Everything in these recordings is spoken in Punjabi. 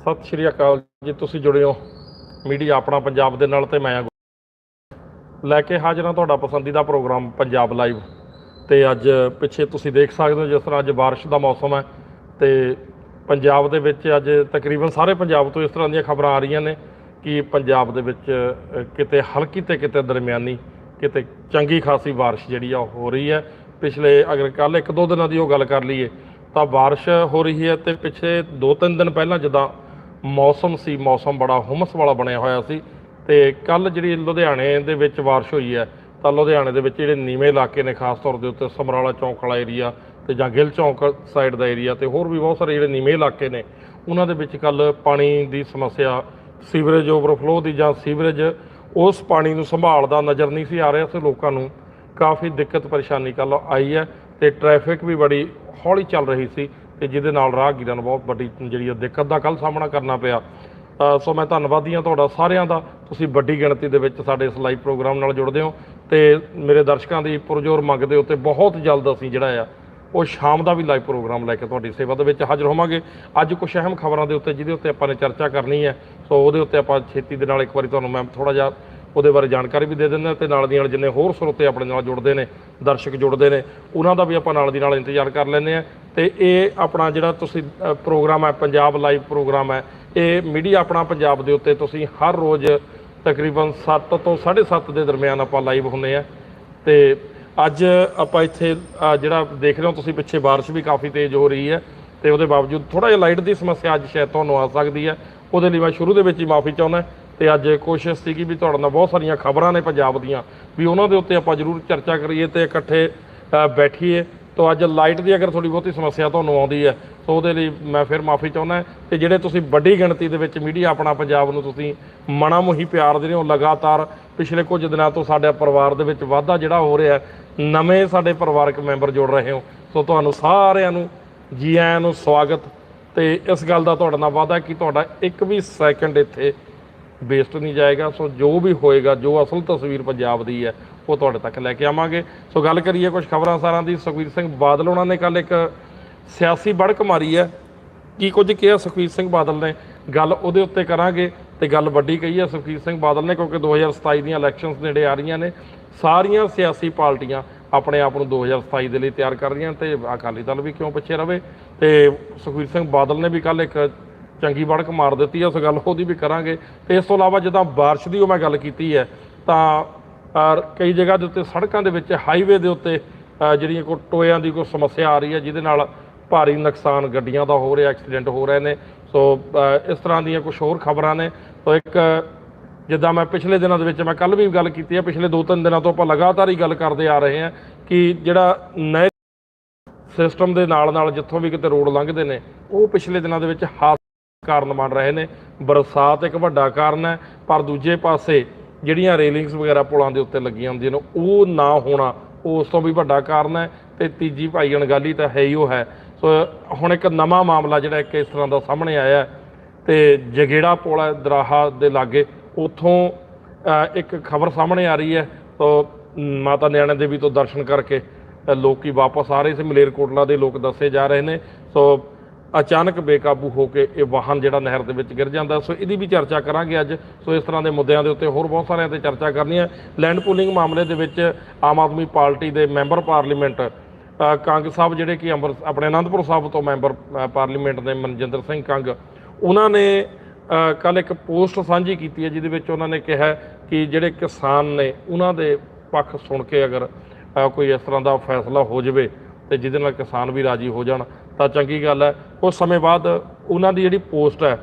ਸਤਿ ਸ਼੍ਰੀ ਅਕਾਲ ਜੀ, ਤੁਸੀਂ ਜੁੜੇ ਹੋ ਮੀਡੀਆ ਆਪਣਾ ਪੰਜਾਬ ਦੇ ਨਾਲ ਤੇ ਮੈਂ ਹਾਂ ਲੈ ਕੇ ਹਾਜ਼ਰ ਹਾਂ ਤੁਹਾਡਾ ਪਸੰਦੀਦਾ ਪ੍ਰੋਗਰਾਮ ਪੰਜਾਬ ਲਾਈਵ ਤੇ ਅੱਜ ਪਿੱਛੇ ਤੁਸੀਂ ਦੇਖ ਸਕਦੇ ਹੋ ਜਿਸ ਤਰ੍ਹਾਂ ਅੱਜ ਬਾਰਿਸ਼ ਦਾ ਮੌਸਮ ਹੈ ਤੇ ਪੰਜਾਬ ਦੇ ਵਿੱਚ ਅੱਜ ਤਕਰੀਬਨ ਸਾਰੇ ਪੰਜਾਬ ਤੋਂ ਇਸ ਤਰ੍ਹਾਂ ਦੀਆਂ ਖਬਰਾਂ ਆ ਰਹੀਆਂ ਨੇ ਕਿ ਪੰਜਾਬ ਦੇ ਵਿੱਚ ਕਿਤੇ ਹਲਕੀ ਤੇ ਕਿਤੇ ਦਰਮਿਆਨੀ, ਕਿਤੇ ਚੰਗੀ ਖਾਸੀ ਬਾਰਿਸ਼ ਜਿਹੜੀ ਆ ਉਹ ਹੋ ਰਹੀ ਹੈ। ਪਿਛਲੇ ਅਗਰ ਕੱਲ ਇੱਕ ਦੋ ਦਿਨਾਂ ਦੀ ਉਹ ਗੱਲ ਕਰ ਲਈਏ ਤਾਂ ਬਾਰਿਸ਼ ਹੋ ਰਹੀ ਹੈ ਤੇ ਪਿਛੇ ਦੋ ਤਿੰਨ ਦਿਨ ਪਹਿਲਾਂ ਜਦੋਂ ਮੌਸਮ ਸੀ, ਮੌਸਮ ਬੜਾ ਹੁਮਸ ਵਾਲਾ ਬਣਿਆ ਹੋਇਆ ਸੀ ਤੇ ਕੱਲ ਜਿਹੜੀ ਲੁਧਿਆਣੇ ਦੇ ਵਿੱਚ ਬਾਰਿਸ਼ ਹੋਈ ਹੈ, ਤਾਂ ਲੁਧਿਆਣੇ ਦੇ ਵਿੱਚ ਜਿਹੜੇ ਨੀਵੇਂ ਇਲਾਕੇ ਨੇ, ਖਾਸ ਤੌਰ ਦੇ ਉੱਤੇ ਸਮਰਾਲਾ ਚੌਂਕ ਵਾਲਾ ਏਰੀਆ ਤੇ ਜਾਂ ਗਿੱਲ ਚੌਂਕ ਸਾਈਡ ਦਾ ਏਰੀਆ ਤੇ ਹੋਰ ਵੀ ਬਹੁਤ ਸਾਰੇ ਜਿਹੜੇ ਨੀਵੇਂ ਇਲਾਕੇ ਨੇ, ਉਹਨਾਂ ਦੇ ਵਿੱਚ ਕੱਲ ਪਾਣੀ ਦੀ ਸਮੱਸਿਆ ਸੀਵਰੇਜ ਓਵਰਫਲੋ ਦੀ ਜਾਂ ਸੀਵਰੇਜ ਉਸ ਪਾਣੀ ਨੂੰ ਸੰਭਾਲਦਾ ਨਜ਼ਰ ਨਹੀਂ ਸੀ ਆ ਰਿਹਾ ਤੇ ਲੋਕਾਂ ਨੂੰ ਕਾਫੀ ਦਿੱਕਤ ਪਰੇਸ਼ਾਨੀ ਕੱਲ ਆਈ ਹੈ ਤੇ ਟ੍ਰੈਫਿਕ ਵੀ ਬੜੀ ਹੌਲੀ ਚੱਲ ਰਹੀ ਸੀ। ਤੇ ਜਿਹਦੇ ਨਾਲ ਰਾਹਗੀਰਾਂ ਨੂੰ ਬਹੁਤ ਵੱਡੀ ਜਿਹੜੀ ਆ ਦਿੱਕਤ ਦਾ ਕੱਲ ਸਾਹਮਣਾ ਕਰਨਾ ਪਿਆ। ਸੋ ਮੈਂ ਧੰਨਵਾਦੀ ਹਾਂ ਤੁਹਾਡਾ ਸਾਰਿਆਂ ਦਾ। ਤੁਸੀਂ ਵੱਡੀ ਗਿਣਤੀ ਦੇ ਵਿੱਚ ਸਾਡੇ ਇਸ ਲਾਈਵ ਪ੍ਰੋਗਰਾਮ ਨਾਲ ਜੁੜਦੇ ਹੋ ਤੇ ਮੇਰੇ ਦਰਸ਼ਕਾਂ ਦੀ ਪੁਰਜੋਰ ਮੰਗ ਦੇ ਉੱਤੇ ਬਹੁਤ ਜਲਦ ਅਸੀਂ ਜਿਹੜਾ ਆ, ਉਹ ਸ਼ਾਮ ਦਾ ਵੀ ਲਾਈਵ ਪ੍ਰੋਗਰਾਮ ਲੈ ਕੇ ਤੁਹਾਡੀ ਸੇਵਾ ਦੇ ਵਿੱਚ ਹਾਜ਼ਰ ਹੋਵਾਂਗੇ। ਅੱਜ ਕੁਝ ਅਹਿਮ ਖਬਰਾਂ ਦੇ ਉੱਤੇ ਜਿਹਦੇ ਉੱਤੇ ਆਪਾਂ ਨੇ ਚਰਚਾ ਕਰਨੀ ਹੈ, ਸੋ ਉਹਦੇ ਉੱਤੇ ਆਪਾਂ ਛੇਤੀ ਦੇ ਨਾਲ ਇੱਕ ਵਾਰੀ ਤੁਹਾਨੂੰ ਮੈਂ ਥੋੜਾ ਜਿਹਾ ਉਹਦੇ ਬਾਰੇ ਜਾਣਕਾਰੀ ਵੀ ਦੇ ਦਿੰਦੇ ਹਾਂ ਤੇ ਨਾਲ ਦੀ ਨਾਲ ਜਿੰਨੇ ਹੋਰ ਸਰੋਤੇ ਆਪਣੇ ਨਾਲ ਜੁੜਦੇ ਨੇ, ਦਰਸ਼ਕ ਜੁੜਦੇ ਨੇ, ਉਹਨਾਂ ਦਾ ਵੀ ਆਪਾਂ ਨਾਲ ਦੀ ਨਾਲ ਇੰਤਜ਼ਾਰ ਕਰ ਲੈਂਦੇ ਆ ਤੇ ਇਹ ਆਪਣਾ ਜਿਹੜਾ ਤੁਸੀਂ ਪ੍ਰੋਗਰਾਮ ਹੈ, ਪੰਜਾਬ ਲਾਈਵ ਪ੍ਰੋਗਰਾਮ ਹੈ, ਇਹ ਮੀਡੀਆ ਆਪਣਾ ਪੰਜਾਬ ਦੇ ਉੱਤੇ ਤੁਸੀਂ ਹਰ ਰੋਜ਼ ਤਕਰੀਬਨ 7 ਤੋਂ 7:30 ਦੇ ਦਰਮਿਆਨ ਆਪਾਂ ਲਾਈਵ ਹੁੰਨੇ ਆ ਤੇ ਅੱਜ ਆਪਾਂ ਇੱਥੇ ਜਿਹੜਾ ਦੇਖ ਰਹੇ ਹੋ ਤੁਸੀਂ ਪਿੱਛੇ ਬਾਰਿਸ਼ ਵੀ ਕਾਫੀ ਤੇਜ਼ ਹੋ ਰਹੀ ਹੈ ਤੇ ਉਹਦੇ ਬਾਵਜੂਦ ਥੋੜਾ ਜਿਹਾ ਲਾਈਟ ਦੀ ਸਮੱਸਿਆ ਅੱਜ ਸ਼ਾਇਦ ਤੁਹਾਨੂੰ ਆ ਸਕਦੀ ਹੈ। ਉਹਦੇ ਲਈ ਮੈਂ ਸ਼ੁਰੂ ਦੇ ਵਿੱਚ ਹੀ ਮਾਫੀ ਚਾਹੁੰਦਾ। ਤੇ ਅੱਜ ਕੋਸ਼ਿਸ਼ ਸੀਗੀ ਵੀ ਤੁਹਾਡੇ ਨਾਲ ਬਹੁਤ ਸਾਰੀਆਂ ਖਬਰਾਂ ਨੇ ਪੰਜਾਬ ਦੀਆਂ, ਵੀ ਉਹਨਾਂ ਦੇ ਉੱਤੇ ਆਪਾਂ ਜ਼ਰੂਰ ਚਰਚਾ ਕਰੀਏ ਤੇ ਇਕੱਠੇ ਬੈਠੀਏ। ਤਾਂ ਅੱਜ ਲਾਈਟ ਦੀ ਅਗਰ ਥੋੜੀ ਬਹੁਤੀ ਸਮੱਸਿਆ ਤੁਹਾਨੂੰ ਆਉਂਦੀ ਹੈ ਸੋ ਉਹਦੇ ਲਈ ਮੈਂ ਫਿਰ ਮਾਫੀ ਚਾਹੁੰਦਾ ਤੇ ਜਿਹੜੇ ਤੁਸੀਂ ਵੱਡੀ ਗਿਣਤੀ ਦੇ ਵਿੱਚ ਮੀਡੀਆ ਆਪਣਾ ਪੰਜਾਬ ਨੂੰ ਤੁਸੀਂ ਮਨਾ ਮੁਹੀ ਪਿਆਰ ਦੇ ਰਹੇ ਹੋ, ਲਗਾਤਾਰ ਪਿਛਲੇ ਕੁਝ ਦਿਨਾਂ ਤੋਂ ਸਾਡੇ ਪਰਿਵਾਰ ਦੇ ਵਿੱਚ ਵਾਧਾ ਜਿਹੜਾ ਹੋ ਰਿਹਾ ਨਵੇਂ ਸਾਡੇ ਪਰਿਵਾਰਕ ਮੈਂਬਰ ਜੁੜ ਰਹੇ ਹੋ। ਸੋ ਤੁਹਾਨੂੰ ਸਾਰਿਆਂ ਨੂੰ ਜੀ ਆਇਆਂ ਨੂੰ ਸਵਾਗਤ। ਤੇ ਇਸ ਗੱਲ ਦਾ ਤੁਹਾਡੇ ਨਾਲ ਵਾਅਦਾ ਕਿ ਤੁਹਾਡਾ ਇੱਕ ਵੀ ਸੈਕਿੰਡ ਇੱਥੇ ਵੇਸਟ ਨਹੀਂ ਜਾਏਗਾ, ਸੋ ਜੋ ਵੀ ਹੋਏਗਾ, ਜੋ ਅਸਲ ਤਸਵੀਰ ਪੰਜਾਬ ਦੀ ਹੈ, ਉਹ ਤੁਹਾਡੇ ਤੱਕ ਲੈ ਕੇ ਆਵਾਂਗੇ। ਸੋ ਗੱਲ ਕਰੀਏ ਕੁਝ ਖਬਰਾਂ ਸਾਰਾਂ ਦੀ, ਸੁਖਵੀਰ ਸਿੰਘ ਬਾਦਲ, ਉਹਨਾਂ ਨੇ ਕੱਲ ਇੱਕ ਸਿਆਸੀ ਬੜਕ ਮਾਰੀ ਹੈ। ਕੀ ਕੁਝ ਕਿਹਾ ਸੁਖਵੀਰ ਸਿੰਘ ਬਾਦਲ ਨੇ? ਗੱਲ ਉਹਦੇ ਉੱਤੇ ਕਰਾਂਗੇ ਤੇ ਗੱਲ ਵੱਡੀ ਕਹੀ ਹੈ ਸੁਖਵੀਰ ਸਿੰਘ ਬਾਦਲ ਨੇ, ਕਿਉਂਕਿ 2027 ਦੀਆਂ ਇਲੈਕਸ਼ਨਸ ਨੇੜੇ ਆ ਰਹੀਆਂ ਨੇ। ਸਾਰੀਆਂ ਸਿਆਸੀ ਪਾਰਟੀਆਂ ਆਪਣੇ ਆਪ ਨੂੰ 2027 ਦੇ ਲਈ ਤਿਆਰ ਕਰ ਰਹੀਆਂ ਤੇ ਅਕਾਲੀ ਦਲ ਵੀ ਕਿਉਂ ਪਿੱਛੇ ਰਵੇ? ਤੇ ਸੁਖਵੀਰ ਸਿੰਘ ਬਾਦਲ ਨੇ ਵੀ ਕੱਲ ਇੱਕ ਚੰਗੀ ਵੜਕ ਮਾਰ ਦਿੱਤੀ ਹੈ ਉਸ ਗੱਲ ਉਹਦੀ ਵੀ ਕਰਾਂਗੇ। ਤੇ ਇਸ ਤੋਂ ਇਲਾਵਾ ਜਿੱਦਾਂ ਬਾਰਿਸ਼ ਦੀ ਉਹ ਮੈਂ ਗੱਲ ਕੀਤੀ ਹੈ, ਤਾਂ ਕਈ ਜਗ੍ਹਾ ਦੇ ਉੱਤੇ ਸੜਕਾਂ ਦੇ ਵਿੱਚ ਹਾਈਵੇ ਦੇ ਉੱਤੇ ਜਿਹੜੀਆਂ ਕੋਈ ਟੋਇਆਂ ਦੀ ਕੋਈ ਸਮੱਸਿਆ ਆ ਰਹੀ ਹੈ, ਜਿਹਦੇ ਨਾਲ ਭਾਰੀ ਨੁਕਸਾਨ ਗੱਡੀਆਂ ਦਾ ਹੋ ਰਿਹਾ, ਐਕਸੀਡੈਂਟ ਹੋ ਰਹੇ ਨੇ। ਸੋ ਇਸ ਤਰ੍ਹਾਂ ਦੀਆਂ ਕੁਝ ਹੋਰ ਖਬਰਾਂ ਨੇ। ਸੋ ਇੱਕ, ਜਿੱਦਾਂ ਮੈਂ ਪਿਛਲੇ ਦਿਨਾਂ ਦੇ ਵਿੱਚ ਮੈਂ ਕੱਲ ਵੀ ਗੱਲ ਕੀਤੀ ਹੈ, ਪਿਛਲੇ 2-3 ਦਿਨਾਂ ਤੋਂ ਆਪਾਂ ਲਗਾਤਾਰ ਹੀ ਗੱਲ ਕਰਦੇ ਆ ਰਹੇ ਹਾਂ ਕਿ ਜਿਹੜਾ ਨਏ ਸਿਸਟਮ ਦੇ ਨਾਲ ਨਾਲ ਜਿੱਥੋਂ ਵੀ ਕਿਤੇ ਰੋਡ ਲੰਘਦੇ ਨੇ, ਉਹ ਪਿਛਲੇ ਦਿਨਾਂ ਦੇ ਵਿੱਚ ਹਾਦਸੇ ਕਾਰਨ ਬਣ ਰਹੇ ਨੇ। ਬਰਸਾਤ ਇੱਕ ਵੱਡਾ ਕਾਰਨ ਹੈ ਪਰ ਦੂਜੇ ਪਾਸੇ ਜਿਹੜੀਆਂ ਰੇਲਿੰਗਸ ਵਗੈਰਾ ਪੁਲਾਂ ਦੇ ਉੱਤੇ ਲੱਗੀਆਂ ਹੁੰਦੀਆਂ ਨੇ ਉਹ ਨਾ ਹੋਣਾ ਉਸ ਤੋਂ ਵੀ ਵੱਡਾ ਕਾਰਨ ਹੈ ਤੇ ਤੀਜੀ ਭਾਈ ਅਣਗਾਲੀ ਤਾਂ ਹੈ ਹੀ ਉਹ ਹੈ। ਸੋ ਹੁਣ ਇੱਕ ਨਵਾਂ ਮਾਮਲਾ ਜਿਹੜਾ ਇੱਕ ਇਸ ਤਰ੍ਹਾਂ ਦਾ ਸਾਹਮਣੇ ਆਇਆ ਹੈ ਤੇ ਜਗੇੜਾ ਪੁਲ ਹੈ ਦਰਾਹਾ ਦੇ ਲਾਗੇ ਉਥੋਂ ਇੱਕ ਖਬਰ ਸਾਹਮਣੇ ਆ ਰਹੀ ਹੈ। ਸੋ ਮਾਤਾ ਨਿਆਣੇ ਦੇਵੀ ਤੋਂ ਦਰਸ਼ਨ ਕਰਕੇ ਅ, ਲੋਕੀ ਵਾਪਸ ਆ ਰਹੇ ਸੀ। ਮਲੇਰਕੋਟਲਾ ਦੇ ਲੋਕ ਦੱਸੇ ਜਾ ਰਹੇ ਨੇ। ਸੋ ਅਚਾਨਕ ਬੇਕਾਬੂ ਹੋ ਕੇ ਇਹ ਵਾਹਨ ਜਿਹੜਾ ਨਹਿਰ ਦੇ ਵਿੱਚ ਗਿਰ ਜਾਂਦਾ। ਸੋ ਇਹਦੀ ਵੀ ਚਰਚਾ ਕਰਾਂਗੇ ਅੱਜ। ਸੋ ਇਸ ਤਰ੍ਹਾਂ ਦੇ ਮੁੱਦਿਆਂ ਦੇ ਉੱਤੇ ਹੋਰ ਬਹੁਤ ਸਾਰਿਆਂ ਤੇ ਚਰਚਾ ਕਰਨੀ ਹੈ। ਲੈਂਡ ਪੂਲਿੰਗ ਮਾਮਲੇ ਦੇ ਵਿੱਚ ਆਮ ਆਦਮੀ ਪਾਰਟੀ ਦੇ ਮੈਂਬਰ ਪਾਰਲੀਮੈਂਟ ਕੰਗ ਸਾਹਿਬ ਜਿਹੜੇ ਕਿ ਅੰਮ੍ਰਿਤ ਆਪਣੇ ਆਨੰਦਪੁਰ ਸਾਹਿਬ ਤੋਂ ਮੈਂਬਰ ਪਾਰਲੀਮੈਂਟ ਦੇ ਮਨਜਿੰਦਰ ਸਿੰਘ ਕੰਗ, ਉਹਨਾਂ ਨੇ ਕੱਲ ਇੱਕ ਪੋਸਟ ਸਾਂਝੀ ਕੀਤੀ ਹੈ, ਜਿਹਦੇ ਵਿੱਚ ਉਹਨਾਂ ਨੇ ਕਿਹਾ ਕਿ ਜਿਹੜੇ ਕਿਸਾਨ ਨੇ, ਉਹਨਾਂ ਦੇ ਪੱਖ ਸੁਣ ਕੇ ਅਗਰ ਕੋਈ ਇਸ ਤਰ੍ਹਾਂ ਦਾ ਫੈਸਲਾ ਹੋ ਜਾਵੇ ਤੇ ਜਿਹਦੇ ਨਾਲ ਕਿਸਾਨ ਵੀ ਰਾਜੀ ਹੋ ਜਾਣ। ਤਾਂ ਚੰਗੀ ਗੱਲ ਹੈ। ਕੁਝ ਸਮੇਂ ਬਾਅਦ ਉਹਨਾਂ ਦੀ ਜਿਹੜੀ ਪੋਸਟ ਹੈ,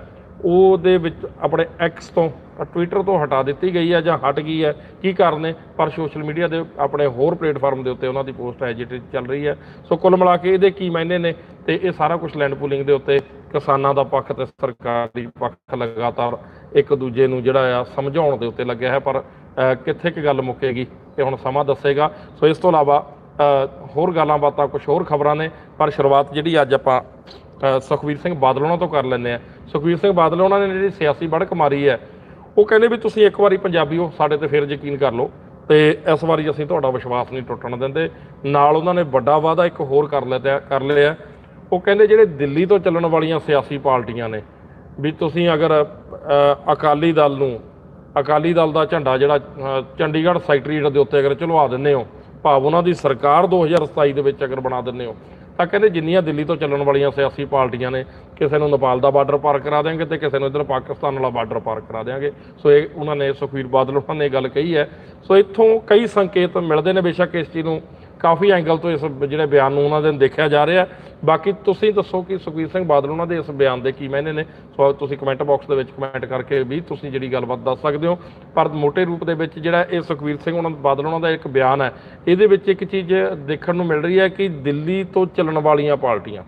ਉਹਦੇ ਵਿੱਚ ਆਪਣੇ ਐਕਸ ਤੋਂ ਟਵਿੱਟਰ ਤੋਂ ਹਟਾ ਦਿੱਤੀ ਗਈ ਹੈ ਜਾਂ ਹਟ ਗਈ ਹੈ। ਕੀ ਕਾਰਨ ਨੇ? ਪਰ ਸੋਸ਼ਲ ਮੀਡੀਆ ਦੇ ਆਪਣੇ ਹੋਰ ਪਲੇਟਫਾਰਮ ਦੇ ਉੱਤੇ ਉਹਨਾਂ ਦੀ ਪੋਸਟ ਹੈ ਚੱਲ ਰਹੀ ਹੈ। ਸੋ ਕੁੱਲ ਮਿਲਾ ਕੇ ਇਹਦੇ ਕੀ ਮਾਇਨੇ ਨੇ ਤੇ ਇਹ ਸਾਰਾ ਕੁਝ ਲੈਂਡ ਪੂਲਿੰਗ ਦੇ ਉੱਤੇ ਕਿਸਾਨਾਂ ਦਾ ਪੱਖ ਤੇ ਸਰਕਾਰ ਦੀ ਪੱਖ ਲਗਾਤਾਰ ਇੱਕ ਦੂਜੇ ਨੂੰ ਜਿਹੜਾ ਆ ਸਮਝਾਉਣ ਦੇ ਉੱਤੇ ਲੱਗਿਆ ਹੈ। ਪਰ ਕਿੱਥੇ ਕਿ ਗੱਲ ਮੁੱਕੇਗੀ, ਇਹ ਹੁਣ ਸਮਾਂ ਦੱਸੇਗਾ। ਸੋ ਇਸ ਤੋਂ ਇਲਾਵਾ ਹੋਰ ਗੱਲਾਂ ਬਾਤਾਂ ਕੁਝ ਹੋਰ ਖਬਰਾਂ ਨੇ ਪਰ ਸ਼ੁਰੂਆਤ ਜਿਹੜੀ ਅੱਜ ਆਪਾਂ ਅ, ਸੁਖਵੀਰ ਸਿੰਘ ਬਾਦਲ ਉਹਨਾਂ ਤੋਂ ਕਰ ਲੈਂਦੇ ਆ ਸੁਖਵੀਰ ਸਿੰਘ ਬਾਦਲ ਉਹਨਾਂ ਨੇ ਜਿਹੜੀ ਸਿਆਸੀ ਬੜਕ ਮਾਰੀ ਹੈ ਉਹ ਕਹਿੰਦੇ ਵੀ ਤੁਸੀਂ ਇੱਕ ਵਾਰੀ ਪੰਜਾਬੀ ਹੋ ਸਾਡੇ ਤੇ ਫਿਰ ਯਕੀਨ ਕਰ ਲਓ। ਤੇ ਇਸ ਵਾਰੀ ਅਸੀਂ ਤੁਹਾਡਾ ਵਿਸ਼ਵਾਸ ਨਹੀਂ ਟੁੱਟਣ ਦਿੰਦੇ। ਨਾਲ ਉਹਨਾਂ ਨੇ ਵੱਡਾ ਵਾਅਦਾ ਇੱਕ ਹੋਰ ਕਰ ਲਿਆ ਕਰ ਲਿਆ। ਉਹ ਕਹਿੰਦੇ ਜਿਹੜੇ ਦਿੱਲੀ ਤੋਂ ਚੱਲਣ ਵਾਲੀਆਂ ਸਿਆਸੀ ਪਾਰਟੀਆਂ ਨੇ ਵੀ ਤੁਸੀਂ ਅਗਰ ਅਕਾਲੀ ਦਲ ਨੂੰ ਅਕਾਲੀ ਦਲ ਦਾ ਝੰਡਾ ਜਿਹੜਾ ਅ, ਚੰਡੀਗੜ੍ਹ ਸੈਕਟਰੀਏਟ ਦੇ ਉੱਤੇ ਅਗਰ ਚਲਵਾ ਦਿੰਦੇ ਹੋ ਭਾਵ ਉਹਨਾਂ ਦੀ ਸਰਕਾਰ 2027 ਦੇ ਵਿੱਚ ਅਗਰ ਬਣਾ ਦਿੰਦੇ ਹੋ, ਤਾਂ ਕਹਿੰਦੇ ਜਿੰਨੀਆਂ ਦਿੱਲੀ ਤੋਂ ਚੱਲਣ ਵਾਲੀਆਂ ਸਿਆਸੀ ਪਾਰਟੀਆਂ ਨੇ, ਕਿਸੇ ਨੂੰ ਨੇਪਾਲ ਦਾ ਬਾਰਡਰ ਪਾਰ ਕਰਾ ਦੇਣਗੇ ਤੇ ਕਿਸੇ ਨੂੰ ਇਧਰ ਪਾਕਿਸਤਾਨ ਵਾਲਾ ਬਾਰਡਰ ਪਾਰ ਕਰਾ ਦੇਣਗੇ ਸੋ ਇਹ ਉਹਨਾਂ ਨੇ ਸੁਖਵੀਰ ਬਾਦਲ ਉਹਨਾਂ ਨੇ ਇਹ ਗੱਲ ਕਹੀ ਹੈ। ਸੋ ਇੱਥੋਂ ਕਈ ਸੰਕੇਤ ਮਿਲਦੇ ਨੇ ਬੇਸ਼ੱਕ ਇਸ ਚੀਜ਼ ਨੂੰ ਕਾਫੀ ਐਂਗਲ ਤੋਂ ਇਸ ਜਿਹੜੇ ਬਿਆਨ ਨੂੰ ਉਹਨਾਂ ਦੇ ਦੇਖਿਆ ਜਾ ਰਿਹਾ ਬਾਕੀ ਤੁਸੀਂ ਦੱਸੋ ਕਿ ਸੁਖਵੀਰ ਸਿੰਘ ਬਾਦਲ ਉਹਨਾਂ ਦੇ ਇਸ ਬਿਆਨ ਦੇ ਕੀ ਮਾਇਨੇ ਨੇ? ਸੋ ਤੁਸੀਂ ਕਮੈਂਟ ਬਾਕਸ ਦੇ ਵਿੱਚ ਕਮੈਂਟ ਕਰਕੇ ਵੀ ਤੁਸੀਂ ਜਿਹੜੀ ਗੱਲਬਾਤ ਦੱਸ ਸਕਦੇ ਹੋ। ਪਰ ਮੋਟੇ ਰੂਪ ਦੇ ਵਿੱਚ ਜਿਹੜਾ ਇਹ ਸੁਖਵੀਰ ਸਿੰਘ ਉਹਨਾਂ ਬਾਦਲ ਉਹਨਾਂ ਦਾ ਇੱਕ ਬਿਆਨ ਹੈ। ਇਹਦੇ ਵਿੱਚ ਇੱਕ ਚੀਜ਼ ਦੇਖਣ ਨੂੰ ਮਿਲ ਰਹੀ ਹੈ ਕਿ ਦਿੱਲੀ ਤੋਂ ਚੱਲਣ ਵਾਲੀਆਂ ਪਾਰਟੀਆਂ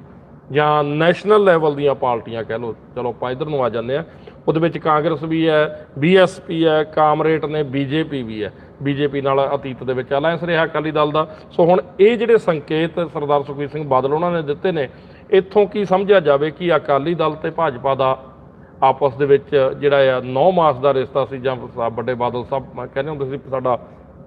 ਜਾਂ ਨੈਸ਼ਨਲ ਲੈਵਲ ਦੀਆਂ ਪਾਰਟੀਆਂ ਕਹਿ ਲਓ, ਚਲੋ ਆਪਾਂ ਇਧਰ ਨੂੰ ਆ ਜਾਂਦੇ ਆ ਉਹਦੇ ਵਿੱਚ ਕਾਂਗਰਸ ਵੀ ਹੈ, ਬੀਐਸਪੀ ਹੈ ਕਾਮਰੇਟ ਨੇ, ਬੀਜੇਪੀ ਵੀ ਹੈ। ਬੀਜੇਪੀ ਨਾਲ ਅਤੀਤ ਦੇ ਵਿੱਚ ਅਲਾਇੰਸ ਰਿਹਾ ਅਕਾਲੀ ਦਲ ਦਾ। ਸੋ ਹੁਣ ਇਹ ਜਿਹੜੇ ਸੰਕੇਤ ਸਰਦਾਰ ਸੁਖਬੀਰ ਸਿੰਘ ਬਾਦਲ ਉਹਨਾਂ ਨੇ ਦਿੱਤੇ ਨੇ, ਇੱਥੋਂ ਕੀ ਸਮਝਿਆ ਜਾਵੇ ਕਿ ਅਕਾਲੀ ਦਲ ਤੇ ਭਾਜਪਾ ਦਾ ਆਪਸ ਦੇ ਵਿੱਚ ਜਿਹੜਾ ਆ 9 ਮਾਸ ਦਾ ਰਿਸ਼ਤਾ ਸੀ ਜਾਂ ਸਾ- ਵੱਡੇ ਬਾਦਲ ਸਾਹਿਬ ਕਹਿੰਦੇ ਹੁੰਦੇ ਸੀ ਸਾਡਾ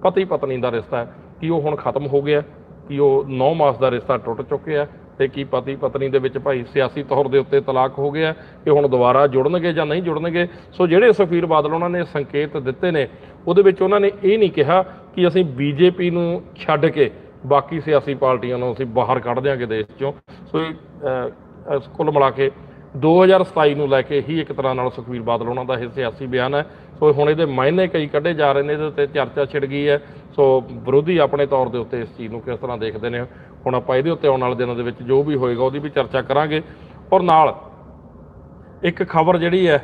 ਪਤੀ ਪਤਨੀ ਦਾ ਰਿਸ਼ਤਾ ਹੈ, ਕਿ ਉਹ ਹੁਣ ਖਤਮ ਹੋ ਗਿਆ ਕਿ ਉਹ 9 ਮਾਸ ਦਾ ਰਿਸ਼ਤਾ ਟੁੱਟ ਚੁੱਕਿਆ ਤੇ ਕੀ ਪਤੀ ਪਤਨੀ ਦੇ ਵਿੱਚ ਭਾਈ ਸਿਆਸੀ ਤੌਰ ਦੇ ਉੱਤੇ ਤਲਾਕ ਹੋ ਗਿਆ ਕਿ ਹੁਣ ਦੁਬਾਰਾ ਜੁੜਨਗੇ ਜਾਂ ਨਹੀਂ ਜੁੜਨਗੇ? ਸੋ ਜਿਹੜੇ ਸੁਖਬੀਰ ਬਾਦਲ ਉਹਨਾਂ ਨੇ ਸੰਕੇਤ ਦਿੱਤੇ ਨੇ, ਉਹਦੇ ਵਿੱਚ ਉਹਨਾਂ ਨੇ ਇਹ ਨਹੀਂ ਕਿਹਾ ਕਿ ਅਸੀਂ ਬੀਜੇਪੀ ਨੂੰ ਛੱਡ ਕੇ ਬਾਕੀ ਸਿਆਸੀ ਪਾਰਟੀਆਂ ਨੂੰ ਅਸੀਂ ਬਾਹਰ ਕੱਢ ਦਿਆਂਗੇ ਦੇਸ਼ ਚੋਂ। ਸੋ ਇਹ ਕੁੱਲ ਮਿਲਾ ਕੇ 2027 ਨੂੰ ਲੈ ਕੇ ਹੀ ਇੱਕ ਤਰ੍ਹਾਂ ਨਾਲ ਸੁਖਬੀਰ ਬਾਦਲ ਉਹਨਾਂ ਦਾ ਇਹ ਸਿਆਸੀ ਬਿਆਨ ਹੈ। ਸੋ ਹੁਣ ਇਹਦੇ ਮਾਇਨੇ ਕਈ ਕੱਢੇ ਜਾ ਰਹੇ ਨੇ, ਇਹਦੇ ਉੱਤੇ ਚਰਚਾ ਛਿੜ ਗਈ ਹੈ। ਸੋ ਵਿਰੋਧੀ ਆਪਣੇ ਤੌਰ ਦੇ ਉੱਤੇ ਇਸ ਚੀਜ਼ ਨੂੰ ਕਿਸ ਤਰ੍ਹਾਂ ਦੇਖਦੇ ਨੇ? ਹੁਣ ਆਪਾਂ ਇਹਦੇ ਉੱਤੇ ਆਉਣ ਵਾਲੇ ਦਿਨਾਂ ਦੇ ਵਿੱਚ ਜੋ ਵੀ ਹੋਏਗਾ ਉਹਦੀ ਵੀ ਚਰਚਾ ਕਰਾਂਗੇ। ਔਰ ਨਾਲ ਇੱਕ ਖਬਰ ਜਿਹੜੀ ਹੈ,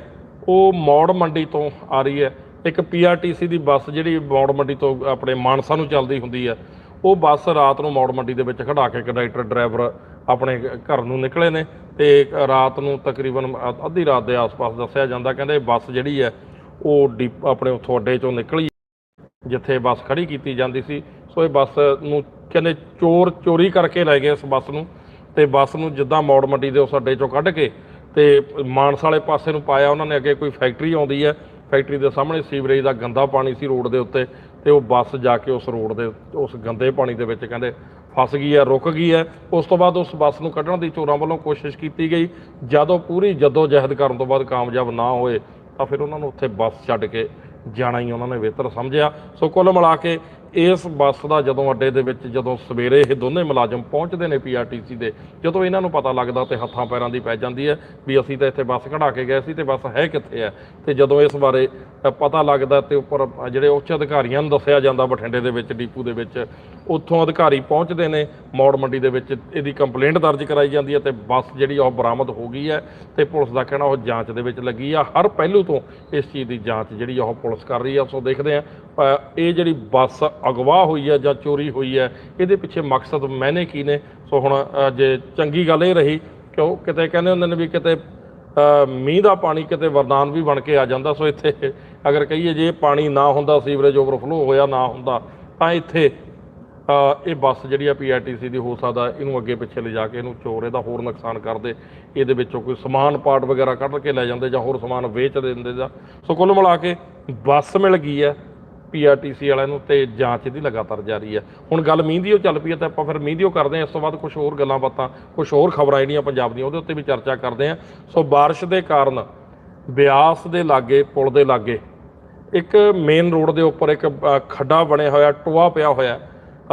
ਉਹ ਮੌੜ ਮੰਡੀ ਤੋਂ ਆ ਰਹੀ ਹੈ। ਇੱਕ ਪੀਆਰਟੀਸੀ ਦੀ ਬੱਸ ਜਿਹੜੀ ਮੌੜ ਮੰਡੀ ਤੋਂ ਆਪਣੇ ਮਾਨਸਾ ਨੂੰ ਚੱਲਦੀ ਹੁੰਦੀ ਹੈ, ਉਹ ਬੱਸ ਰਾਤ ਨੂੰ ਮੌੜ ਮੰਡੀ ਦੇ ਵਿੱਚ ਖੜਾ ਕੇ ਕੰਡਕਟਰ ਡਰਾਈਵਰ ਆਪਣੇ ਘਰ ਨੂੰ ਨਿਕਲੇ ਨੇ ਤੇ ਰਾਤ ਨੂੰ ਤਕਰੀਬਨ ਅੱਧੀ ਰਾਤ ਦੇ ਆਸ-ਪਾਸ ਦੱਸਿਆ ਜਾਂਦਾ, ਕਹਿੰਦੇ ਇਹ ਬੱਸ ਜਿਹੜੀ ਹੈ, ਉਹ ਡੀਪ, ਆਪਣੇ ਉੱਥੋਂ ਅੱਡੇ ਚੋਂ ਨਿਕਲੀ ਜਿੱਥੇ ਬੱਸ ਖੜੀ ਕੀਤੀ ਜਾਂਦੀ ਸੀ। ਸੋ ਇਹ ਬੱਸ ਨੂੰ ਕਹਿੰਦੇ ਚੋਰ ਚੋਰੀ ਕਰਕੇ ਲੈ ਗਏ ਇਸ ਬੱਸ ਨੂੰ ਤੇ ਬੱਸ ਨੂੰ ਜਿੱਦਾਂ ਮੌੜ ਮੰਡੀ ਦੇ ਉਸ ਅੱਡੇ ਚੋਂ ਕੱਢ ਕੇ ਤੇ ਮਾਨਸਾ ਵਾਲੇ ਪਾਸੇ ਨੂੰ ਪਾਇਆ ਉਹਨਾਂ ਨੇ ਅੱਗੇ ਕੋਈ ਫੈਕਟਰੀ ਆਉਂਦੀ ਹੈ, ਫੈਕਟਰੀ ਦੇ ਸਾਹਮਣੇ ਸੀਵਰੇਜ ਦਾ ਗੰਦਾ ਪਾਣੀ ਸੀ ਰੋਡ ਦੇ ਉੱਤੇ ਤੇ ਉਹ ਬੱਸ ਜਾ ਕੇ ਉਸ ਰੋਡ ਦੇ ਉਸ ਗੰਦੇ ਪਾਣੀ ਦੇ ਵਿੱਚ ਕਹਿੰਦੇ ਫਸ ਗਈ ਹੈ, ਰੁਕ ਗਈ ਹੈ। ਉਸ ਤੋਂ ਬਾਅਦ ਉਸ ਬੱਸ ਨੂੰ ਕੱਢਣ ਦੀ ਚੋਰਾਂ ਵੱਲੋਂ ਕੋਸ਼ਿਸ਼ ਕੀਤੀ ਗਈ। ਜਦੋਂ ਪੂਰੀ ਜੱਦੋ ਜਹਿਦ ਕਰਨ ਤੋਂ ਬਾਅਦ ਕਾਮਯਾਬ ਨਾ ਹੋਏ ਤਾਂ ਫਿਰ ਉਹਨਾਂ ਨੂੰ ਉੱਥੇ ਬੱਸ ਛੱਡ ਕੇ ਜਾਣਾ ਹੀ ਉਹਨਾਂ ਨੇ ਬਿਹਤਰ ਸਮਝਿਆ। ਸੋ ਕੁੱਲ ਮਿਲਾ ਕੇ ਇਸ ਬੱਸ ਦਾ ਜਦੋਂ ਅੱਡੇ ਦੇ ਵਿੱਚ ਜਦੋਂ ਸਵੇਰੇ ਇਹ ਦੋਨੇ ਮੁਲਾਜ਼ਮ ਪਹੁੰਚਦੇ ਨੇ ਪੀਆਰਟੀਸੀ ਦੇ, ਜਦੋਂ ਇਹਨਾਂ ਨੂੰ ਪਤਾ ਲੱਗਦਾ ਤੇ ਹੱਥਾਂ ਪੈਰਾਂ ਦੀ ਪੈ ਜਾਂਦੀ ਹੈ ਵੀ ਅਸੀਂ ਤਾਂ ਇੱਥੇ ਬੱਸ ਕਢਾ ਕੇ ਗਏ ਸੀ ਤੇ ਬੱਸ ਹੈ ਕਿੱਥੇ ਹੈ। ਤੇ ਜਦੋਂ ਇਸ ਬਾਰੇ ਪਤਾ ਲੱਗਦਾ ਤੇ ਉੱਪਰ ਜਿਹੜੇ ਉੱਚ ਅਧਿਕਾਰੀਆਂ ਨੂੰ ਦੱਸਿਆ ਜਾਂਦਾ ਬਠਿੰਡੇ ਦੇ ਵਿੱਚ, ਡੀਪੂ ਦੇ ਵਿੱਚ, ਉੱਥੋਂ ਅਧਿਕਾਰੀ ਪਹੁੰਚਦੇ ਨੇ, ਮੌੜ ਮੰਡੀ ਦੇ ਵਿੱਚ ਇਹਦੀ ਕੰਪਲੇਂਟ ਦਰਜ ਕਰਾਈ ਜਾਂਦੀ ਹੈ ਤੇ ਬੱਸ ਜਿਹੜੀ ਉਹ ਬਰਾਮਦ ਹੋ ਗਈ ਹੈ ਤੇ ਪੁਲਿਸ ਦਾ ਕਹਿਣਾ ਉਹ ਜਾਂਚ ਦੇ ਵਿੱਚ ਲੱਗੀ ਆ। ਹਰ ਪਹਿਲੂ ਤੋਂ ਇਸ ਚੀਜ਼ ਦੀ ਜਾਂਚ ਜਿਹੜੀ ਉਹ ਪੁਲਿਸ ਕਰ ਰਹੀ ਆ। ਸੋ ਦੇਖਦੇ ਆ ਇਹ ਜਿਹੜੀ ਬੱਸ ਅਗਵਾ ਹੋਈ ਹੈ ਜਾਂ ਚੋਰੀ ਹੋਈ ਹੈ, ਇਹਦੇ ਪਿੱਛੇ ਮਕਸਦ ਮੈਨੇ ਕੀ ਨੇ? ਸੋ ਹੁਣ ਜੇ ਚੰਗੀ ਗੱਲ ਇਹ ਰਹੀ, ਕਿਉਂ? ਕਿਤੇ ਕਹਿੰਦੇ ਹੁੰਦੇ ਨੇ ਵੀ ਕਿਤੇ ਮੀਂਹ ਦਾ ਪਾਣੀ ਕਿਤੇ ਵਰਦਾਨ ਵੀ ਬਣ ਕੇ ਆ ਜਾਂਦਾ, ਸੋ ਇੱਥੇ ਅਗਰ ਕਹੀਏ ਜੇ ਪਾਣੀ ਨਾ ਹੁੰਦਾ, ਸੀਵਰੇਜ ਓਵਰਫਲੋ ਹੋਇਆ ਨਾ ਹੁੰਦਾ, ਤਾਂ ਇੱਥੇ ਇਹ ਬੱਸ ਜਿਹੜੀ ਆ ਪੀਆਰਟੀਸੀ ਦੀ ਹੋ ਸਕਦਾ, ਇਹਨੂੰ ਅੱਗੇ ਪਿੱਛੇ ਲਿਜਾ ਕੇ ਇਹਨੂੰ ਚੋਰ ਇਹਦਾ ਹੋਰ ਨੁਕਸਾਨ ਕਰਦੇ ਇਹਦੇ ਵਿੱਚੋਂ ਕੋਈ ਸਮਾਨ ਪਾਰਟ ਵਗੈਰਾ ਕੱਢ ਕੇ ਲੈ ਜਾਂਦੇ ਜਾਂ ਹੋਰ ਸਮਾਨ ਵੇਚ ਦਿੰਦੇ ਜਾਂ, ਸੋ ਕੁੱਲ ਮਿਲਾ ਕੇ ਬੱਸ ਮਿਲ ਗਈ ਹੈ ਪੀਆਰਟੀਸੀ ਵਾਲਿਆਂ ਨੂੰ ਤੇ ਜਾਂਚ ਦੀ ਲਗਾਤਾਰ ਜਾਰੀ ਹੈ। ਹੁਣ ਗੱਲ ਮੀਂਹ ਦੀ ਉਹ ਚੱਲ ਪਈ ਹੈ ਤਾਂ ਆਪਾਂ ਫਿਰ ਮੀਂਹ ਦੀ ਉਹ ਕਰਦੇ ਹਾਂ। ਇਸ ਤੋਂ ਬਾਅਦ ਕੁਝ ਹੋਰ ਗੱਲਾਂ ਬਾਤਾਂ ਕੁਝ ਹੋਰ ਖਬਰਾਂ ਜਿਹੜੀਆਂ ਪੰਜਾਬ ਦੀਆਂ, ਉਹਦੇ ਉੱਤੇ ਵੀ ਚਰਚਾ ਕਰਦੇ ਹਾਂ। ਸੋ ਬਾਰਿਸ਼ ਦੇ ਕਾਰਨ ਬਿਆਸ ਦੇ ਲਾਗੇ, ਪੁਲ ਦੇ ਲਾਗੇ ਇੱਕ ਮੇਨ ਰੋਡ ਦੇ ਉੱਪਰ ਇੱਕ ਖੱਡਾ ਬਣਿਆ ਹੋਇਆ, ਟੋਆ ਪਿਆ ਹੋਇਆ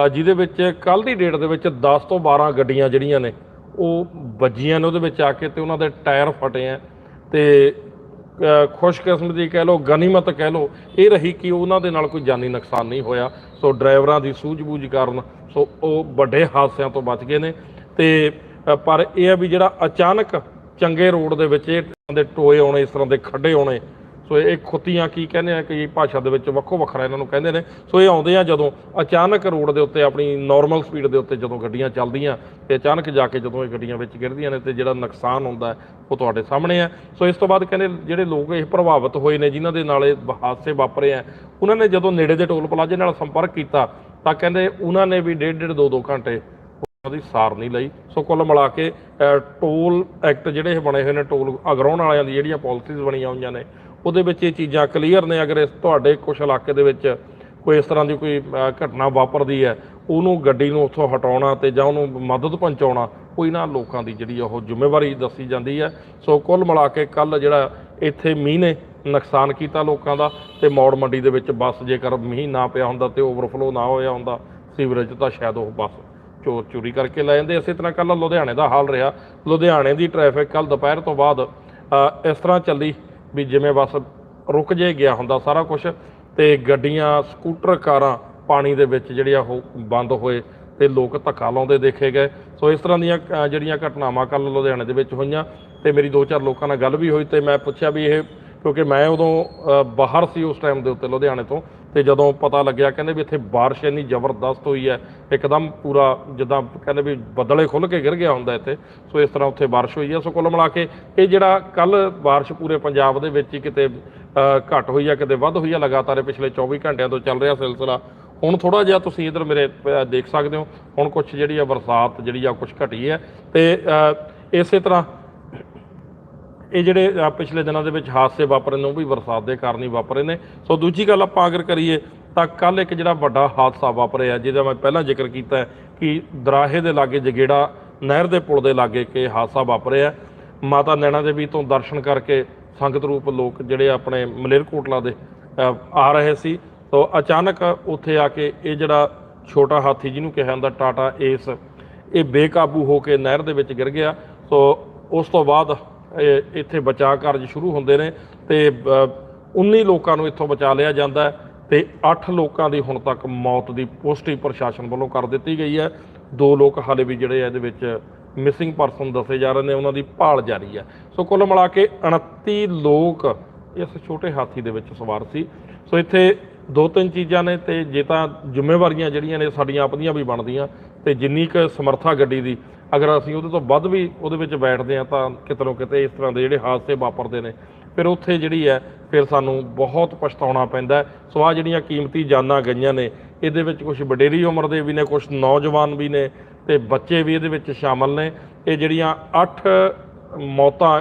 ਜਿਹਦੇ ਵਿੱਚ ਕੱਲ ਦੀ ਡੇਟ ਦੇ ਵਿੱਚ 10 ਤੋਂ 12 ਗੱਡੀਆਂ ਜਿਹੜੀਆਂ ਨੇ, ਉਹ ਵੱਜੀਆਂ ਨੇ ਉਹਦੇ ਵਿੱਚ ਆ ਕੇ ਤੇ ਉਹਨਾਂ ਦੇ ਟਾਇਰ ਫਟੇ ਆ ਤੇ ਖੁਸ਼ਕਿਸਮਤੀ ਕਹਿ ਲਓ, ਗਨੀਮਤ ਕਹਿ ਲਓ, ਇਹ ਰਹੀ ਕਿ ਉਹਨਾਂ ਦੇ ਨਾਲ ਕੋਈ ਜਾਨੀ ਨੁਕਸਾਨ ਨਹੀਂ ਹੋਇਆ। ਸੋ ਡਰਾਈਵਰਾਂ ਦੀ ਸੂਝ-ਬੂਝ ਕਾਰਨ, ਸੋ ਉਹ ਵੱਡੇ ਹਾਦਸਿਆਂ ਤੋਂ ਬਚ ਗਏ ਨੇ। ਤੇ ਪਰ ਇਹ ਆ ਵੀ ਜਿਹੜਾ ਅਚਾਨਕ ਚੰਗੇ ਰੋਡ ਦੇ ਵਿੱਚ ਇਹ ਦੇ ਟੋਏ ਆਉਣੇ, ਇਸ ਤਰ੍ਹਾਂ ਦੇ ਖੱਡੇ ਆਉਣੇ ਸੋ ਇਹ ਖੁੱਤੀਆਂ ਕੀ ਕਹਿੰਦੇ ਆ ਕਿ ਭਾਸ਼ਾ ਦੇ ਵਿੱਚ ਵੱਖੋ ਵੱਖਰਾ ਇਹਨਾਂ ਨੂੰ ਕਹਿੰਦੇ ਨੇ। ਸੋ ਇਹ ਆਉਂਦੇ ਆ ਜਦੋਂ ਅਚਾਨਕ ਰੋਡ ਦੇ ਉੱਤੇ ਆਪਣੀ ਨਾਰਮਲ ਸਪੀਡ ਦੇ ਉੱਤੇ ਜਦੋਂ ਗੱਡੀਆਂ ਚੱਲਦੀਆਂ ਤੇ ਅਚਾਨਕ ਜਾ ਕੇ ਜਦੋਂ ਇਹ ਗੱਡੀਆਂ ਵਿੱਚ ਗਿਰਦੀਆਂ ਨੇ ਤੇ ਜਿਹੜਾ ਨੁਕਸਾਨ ਹੁੰਦਾ ਉਹ ਤੁਹਾਡੇ ਸਾਹਮਣੇ ਹੈ ਸੋ ਇਸ ਤੋਂ ਬਾਅਦ ਕਹਿੰਦੇ ਜਿਹੜੇ ਲੋਕ ਇਹ ਪ੍ਰਭਾਵਿਤ ਹੋਏ ਨੇ, ਜਿਨ੍ਹਾਂ ਦੇ ਨਾਲ ਇਹ ਹਾਦਸੇ ਵਾਪਰੇ ਆ, ਉਹਨਾਂ ਨੇ ਜਦੋਂ ਨੇੜੇ ਦੇ ਟੋਲ ਪਲਾਜ਼ੇ ਨਾਲ ਸੰਪਰਕ ਕੀਤਾ ਤਾਂ ਕਹਿੰਦੇ ਉਹਨਾਂ ਨੇ ਵੀ ਡੇਢ ਡੇਢ ਦੋ ਦੋ ਘੰਟੇ ਉਹਦੀ ਸਾਰ ਨਹੀਂ ਲਈ। ਸੋ ਕੁੱਲ ਮਿਲਾ ਕੇ ਟੋਲ ਐਕਟ ਜਿਹੜੇ ਇਹ ਬਣੇ ਹੋਏ ਨੇ, ਟੋਲ ਅਗਰਾਉਣ ਵਾਲਿਆਂ ਦੀ ਜਿਹੜੀਆਂ ਪਾਲਿਸੀਜ਼ ਬਣੀਆਂ ਹੋਈਆਂ ਨੇ ਉਹਦੇ ਵਿੱਚ ਇਹ ਚੀਜ਼ਾਂ ਕਲੀਅਰ ਨੇ, ਅਗਰ ਇਸ ਤੁਹਾਡੇ ਕੁਝ ਇਲਾਕੇ ਦੇ ਵਿੱਚ ਕੋਈ ਇਸ ਤਰ੍ਹਾਂ ਦੀ ਕੋਈ ਘਟਨਾ ਵਾਪਰਦੀ ਹੈ, ਉਹਨੂੰ ਗੱਡੀ ਨੂੰ ਉੱਥੋਂ ਹਟਾਉਣਾ ਤੇ ਜਾਂ ਉਹਨੂੰ ਮਦਦ ਪਹੁੰਚਾਉਣਾ, ਉਹ ਇਹਨਾਂ ਲੋਕਾਂ ਦੀ ਜਿਹੜੀ ਉਹ ਜ਼ਿੰਮੇਵਾਰੀ ਦੱਸੀ ਜਾਂਦੀ ਹੈ। ਸੋ ਕੁੱਲ ਮਿਲਾ ਕੇ ਕੱਲ ਜਿਹੜਾ ਇੱਥੇ ਮੀਂਹ ਨੇ ਨੁਕਸਾਨ ਕੀਤਾ ਲੋਕਾਂ ਦਾ ਤੇ ਮੌੜ ਮੰਡੀ ਦੇ ਵਿੱਚ ਬੱਸ ਜੇਕਰ ਮੀਂਹ ਨਾ ਪਿਆ ਹੁੰਦਾ ਤੇ ਓਵਰਫਲੋ ਨਾ ਹੋਇਆ ਹੁੰਦਾ, ਸੀਵਰੇਜ ਤਾਂ ਸ਼ਾਇਦ ਉਹ ਬੱਸ ਚੋਰ ਚੋਰੀ ਕਰਕੇ ਲੈ ਜਾਂਦੇ। ਇਸੇ ਤਰ੍ਹਾਂ ਕੱਲ ਲੁਧਿਆਣੇ ਦਾ ਹਾਲ ਰਿਹਾ। ਲੁਧਿਆਣੇ ਦੀ ਟ੍ਰੈਫਿਕ ਕੱਲ ਦੁਪਹਿਰ ਤੋਂ ਬਾਅਦ ਇਸ ਤਰ੍ਹਾਂ ਚੱਲੀ ਵੀ ਜਿਵੇਂ ਬਸ ਰੁਕ ਜੇ ਗਿਆ ਹੁੰਦਾ ਸਾਰਾ ਕੁਝ ਤੇ ਗੱਡੀਆਂ, ਸਕੂਟਰ, ਕਾਰਾਂ ਪਾਣੀ ਦੇ ਵਿੱਚ ਜਿਹੜੀਆਂ ਉਹ ਬੰਦ ਹੋਏ ਤੇ ਲੋਕ ਧੱਕਾ ਲਾਉਂਦੇ ਦੇਖੇ ਗਏ। ਸੋ ਇਸ ਤਰ੍ਹਾਂ ਦੀਆਂ ਜਿਹੜੀਆਂ ਘਟਨਾਵਾਂ ਕੱਲ ਲੁਧਿਆਣੇ ਦੇ ਵਿੱਚ ਹੋਈਆਂ ਤੇ ਮੇਰੀ ਦੋ ਚਾਰ ਲੋਕਾਂ ਨਾਲ ਗੱਲ ਵੀ ਹੋਈ ਤੇ ਮੈਂ ਪੁੱਛਿਆ ਵੀ ਇਹ ਕਿਉਂਕਿ ਮੈਂ ਉਦੋਂ ਬਾਹਰ ਸੀ ਉਸ ਟਾਈਮ ਦੇ ਉੱਤੇ ਲੁਧਿਆਣੇ ਤੋਂ ਤੇ ਜਦੋਂ ਪਤਾ ਲੱਗਿਆ ਕਹਿੰਦੇ ਵੀ ਇੱਥੇ ਬਾਰਿਸ਼ ਇੰਨੀ ਜ਼ਬਰਦਸਤ ਹੋਈ ਹੈ ਇੱਕਦਮ ਪੂਰਾ ਜਿੱਦਾਂ ਕਹਿੰਦੇ ਵੀ ਬੱਦਲੇ ਖੁੱਲ ਕੇ ਗਿਰ ਗਿਆ ਹੁੰਦਾ ਇੱਥੇ। ਸੋ ਇਸ ਤਰ੍ਹਾਂ ਉੱਥੇ ਬਾਰਿਸ਼ ਹੋਈ ਹੈ। ਸੋ ਕੁੱਲ ਮਿਲਾ ਕੇ ਇਹ ਜਿਹੜਾ ਕੱਲ ਬਾਰਿਸ਼ ਪੂਰੇ ਪੰਜਾਬ ਦੇ ਵਿੱਚ ਹੀ ਕਿਤੇ ਅ, ਘੱਟ ਹੋਈ ਹੈ ਕਿਤੇ ਵੱਧ ਹੋਈ ਹੈ ਲਗਾਤਾਰ ਇਹ ਪਿਛਲੇ 24 ਘੰਟਿਆਂ ਤੋਂ ਚੱਲ ਰਿਹਾ ਸਿਲਸਿਲਾ। ਹੁਣ ਥੋੜਾ ਜਿਹਾ ਤੁਸੀਂ ਇਧਰ ਮੇਰੇ ਦੇਖ ਸਕਦੇ ਹੋ। ਹੁਣ ਕੁਝ ਜਿਹੜੀ ਆ ਬਰਸਾਤ ਜਿਹੜੀ ਆ ਕੁਝ ਘਟੀ ਹੈ। ਤੇ ਇਸੇ ਤਰ੍ਹਾਂ ਇਹ ਜਿਹੜੇ ਅ, ਪਿਛਲੇ ਦਿਨਾਂ ਦੇ ਵਿੱਚ ਹਾਦਸੇ ਵਾਪਰੇ ਨੇ ਉਹ ਵੀ ਬਰਸਾਤ ਦੇ ਕਾਰਨ ਹੀ ਵਾਪਰੇ ਨੇ। ਸੋ ਦੂਜੀ ਗੱਲ ਆਪਾਂ ਅਗਰ ਕਰੀਏ ਤਾਂ ਕੱਲ ਇੱਕ ਜਿਹੜਾ ਵੱਡਾ ਹਾਦਸਾ ਵਾਪਰਿਆ ਜਿਹਦਾ ਮੈਂ ਪਹਿਲਾਂ ਜ਼ਿਕਰ ਕੀਤਾ ਹੈ ਕਿ ਦਰਾਹੇ ਦੇ ਲਾਗੇ ਜਗੇੜਾ ਨਹਿਰ ਦੇ ਪੁਲ ਦੇ ਲਾਗੇ ਕਿ ਹਾਦਸਾ ਵਾਪਰਿਆ। ਮਾਤਾ ਨੈਣਾ ਦੇਵੀ ਤੋਂ ਦਰਸ਼ਨ ਕਰਕੇ ਸੰਗਤ ਰੂਪ ਲੋਕ ਜਿਹੜੇ ਆਪਣੇ ਮਲੇਰਕੋਟਲਾ ਦੇ ਅ, ਆ ਰਹੇ ਸੀ। ਸੋ ਅਚਾਨਕ ਉੱਥੇ ਆ ਕੇ ਇਹ ਜਿਹੜਾ ਛੋਟਾ ਹਾਥੀ ਜਿਹਨੂੰ ਕਿਹਾ ਜਾਂਦਾ ਟਾਟਾ ਏਸ ਇਹ ਬੇਕਾਬੂ ਹੋ ਕੇ ਨਹਿਰ ਦੇ ਵਿੱਚ ਗਿਰ ਗਿਆ। ਸੋ ਉਸ ਤੋਂ ਬਾਅਦ ਇੱਥੇ ਬਚਾਅ ਕਾਰਜ ਸ਼ੁਰੂ ਹੁੰਦੇ ਨੇ ਤੇ ਅ, 19 ਲੋਕਾਂ ਨੂੰ ਇੱਥੋਂ ਬਚਾ ਲਿਆ ਜਾਂਦਾ ਹੈ ਤੇ 8 ਲੋਕਾਂ ਦੀ ਹੁਣ ਤੱਕ ਮੌਤ ਦੀ ਪੁਸ਼ਟੀ ਪ੍ਰਸ਼ਾਸਨ ਵੱਲੋਂ ਕਰ ਦਿੱਤੀ ਗਈ ਹੈ। ਦੋ ਲੋਕ ਹਾਲੇ ਵੀ ਜਿਹੜੇ ਇਹਦੇ ਵਿੱਚ ਮਿਸਿੰਗ ਪਰਸਨ ਦੱਸੇ ਜਾ ਰਹੇ ਨੇ ਉਹਨਾਂ ਦੀ ਭਾਲ ਜਾਰੀ ਹੈ। ਸੋ ਕੁੱਲ ਮਿਲਾ ਕੇ 29 ਲੋਕ ਇਸ ਛੋਟੇ ਹਾਥੀ ਦੇ ਵਿੱਚ ਸਵਾਰ ਸੀ। ਸੋ ਇੱਥੇ ਦੋ ਤਿੰਨ ਚੀਜ਼ਾਂ ਨੇ ਤੇ ਜੇ ਤਾਂ ਜ਼ਿੰਮੇਵਾਰੀਆਂ ਜਿਹੜੀਆਂ ਨੇ ਸਾਡੀਆਂ ਆਪਣੀਆਂ ਵੀ ਬਣਦੀਆਂ ਤੇ ਜਿੰਨੀ ਕੁ ਸਮਰੱਥਾ ਗੱਡੀ ਦੀ ਅਗਰ ਅਸੀਂ ਉਹਦੇ ਤੋਂ ਵੱਧ ਵੀ ਉਹਦੇ ਵਿੱਚ ਬੈਠਦੇ ਆ ਤਾਂ ਕਿਤੇ ਨਾ ਕਿਤੇ ਇਸ ਤਰ੍ਹਾਂ ਦੇ ਜਿਹੜੇ ਹਾਦਸੇ ਵਾਪਰਦੇ ਨੇ, ਫਿਰ ਉੱਥੇ ਜਿਹੜੀ ਹੈ, ਫਿਰ ਸਾਨੂੰ ਬਹੁਤ ਪਛਤਾਉਣਾ ਪੈਂਦਾ ਸੋ ਆ ਜਿਹੜੀਆਂ ਕੀਮਤੀ ਜਾਨਾਂ ਗਈਆਂ ਨੇ, ਇਹਦੇ ਵਿੱਚ ਕੁਝ ਵਡੇਰੀ ਉਮਰ ਦੇ ਵੀ ਨੇ ਕੁਝ ਨੌਜਵਾਨ ਵੀ ਨੇ ਤੇ ਬੱਚੇ ਵੀ ਇਹਦੇ ਵਿੱਚ ਸ਼ਾਮਲ ਨੇ। ਇਹ ਜਿਹੜੀਆਂ 8 ਮੌਤਾਂ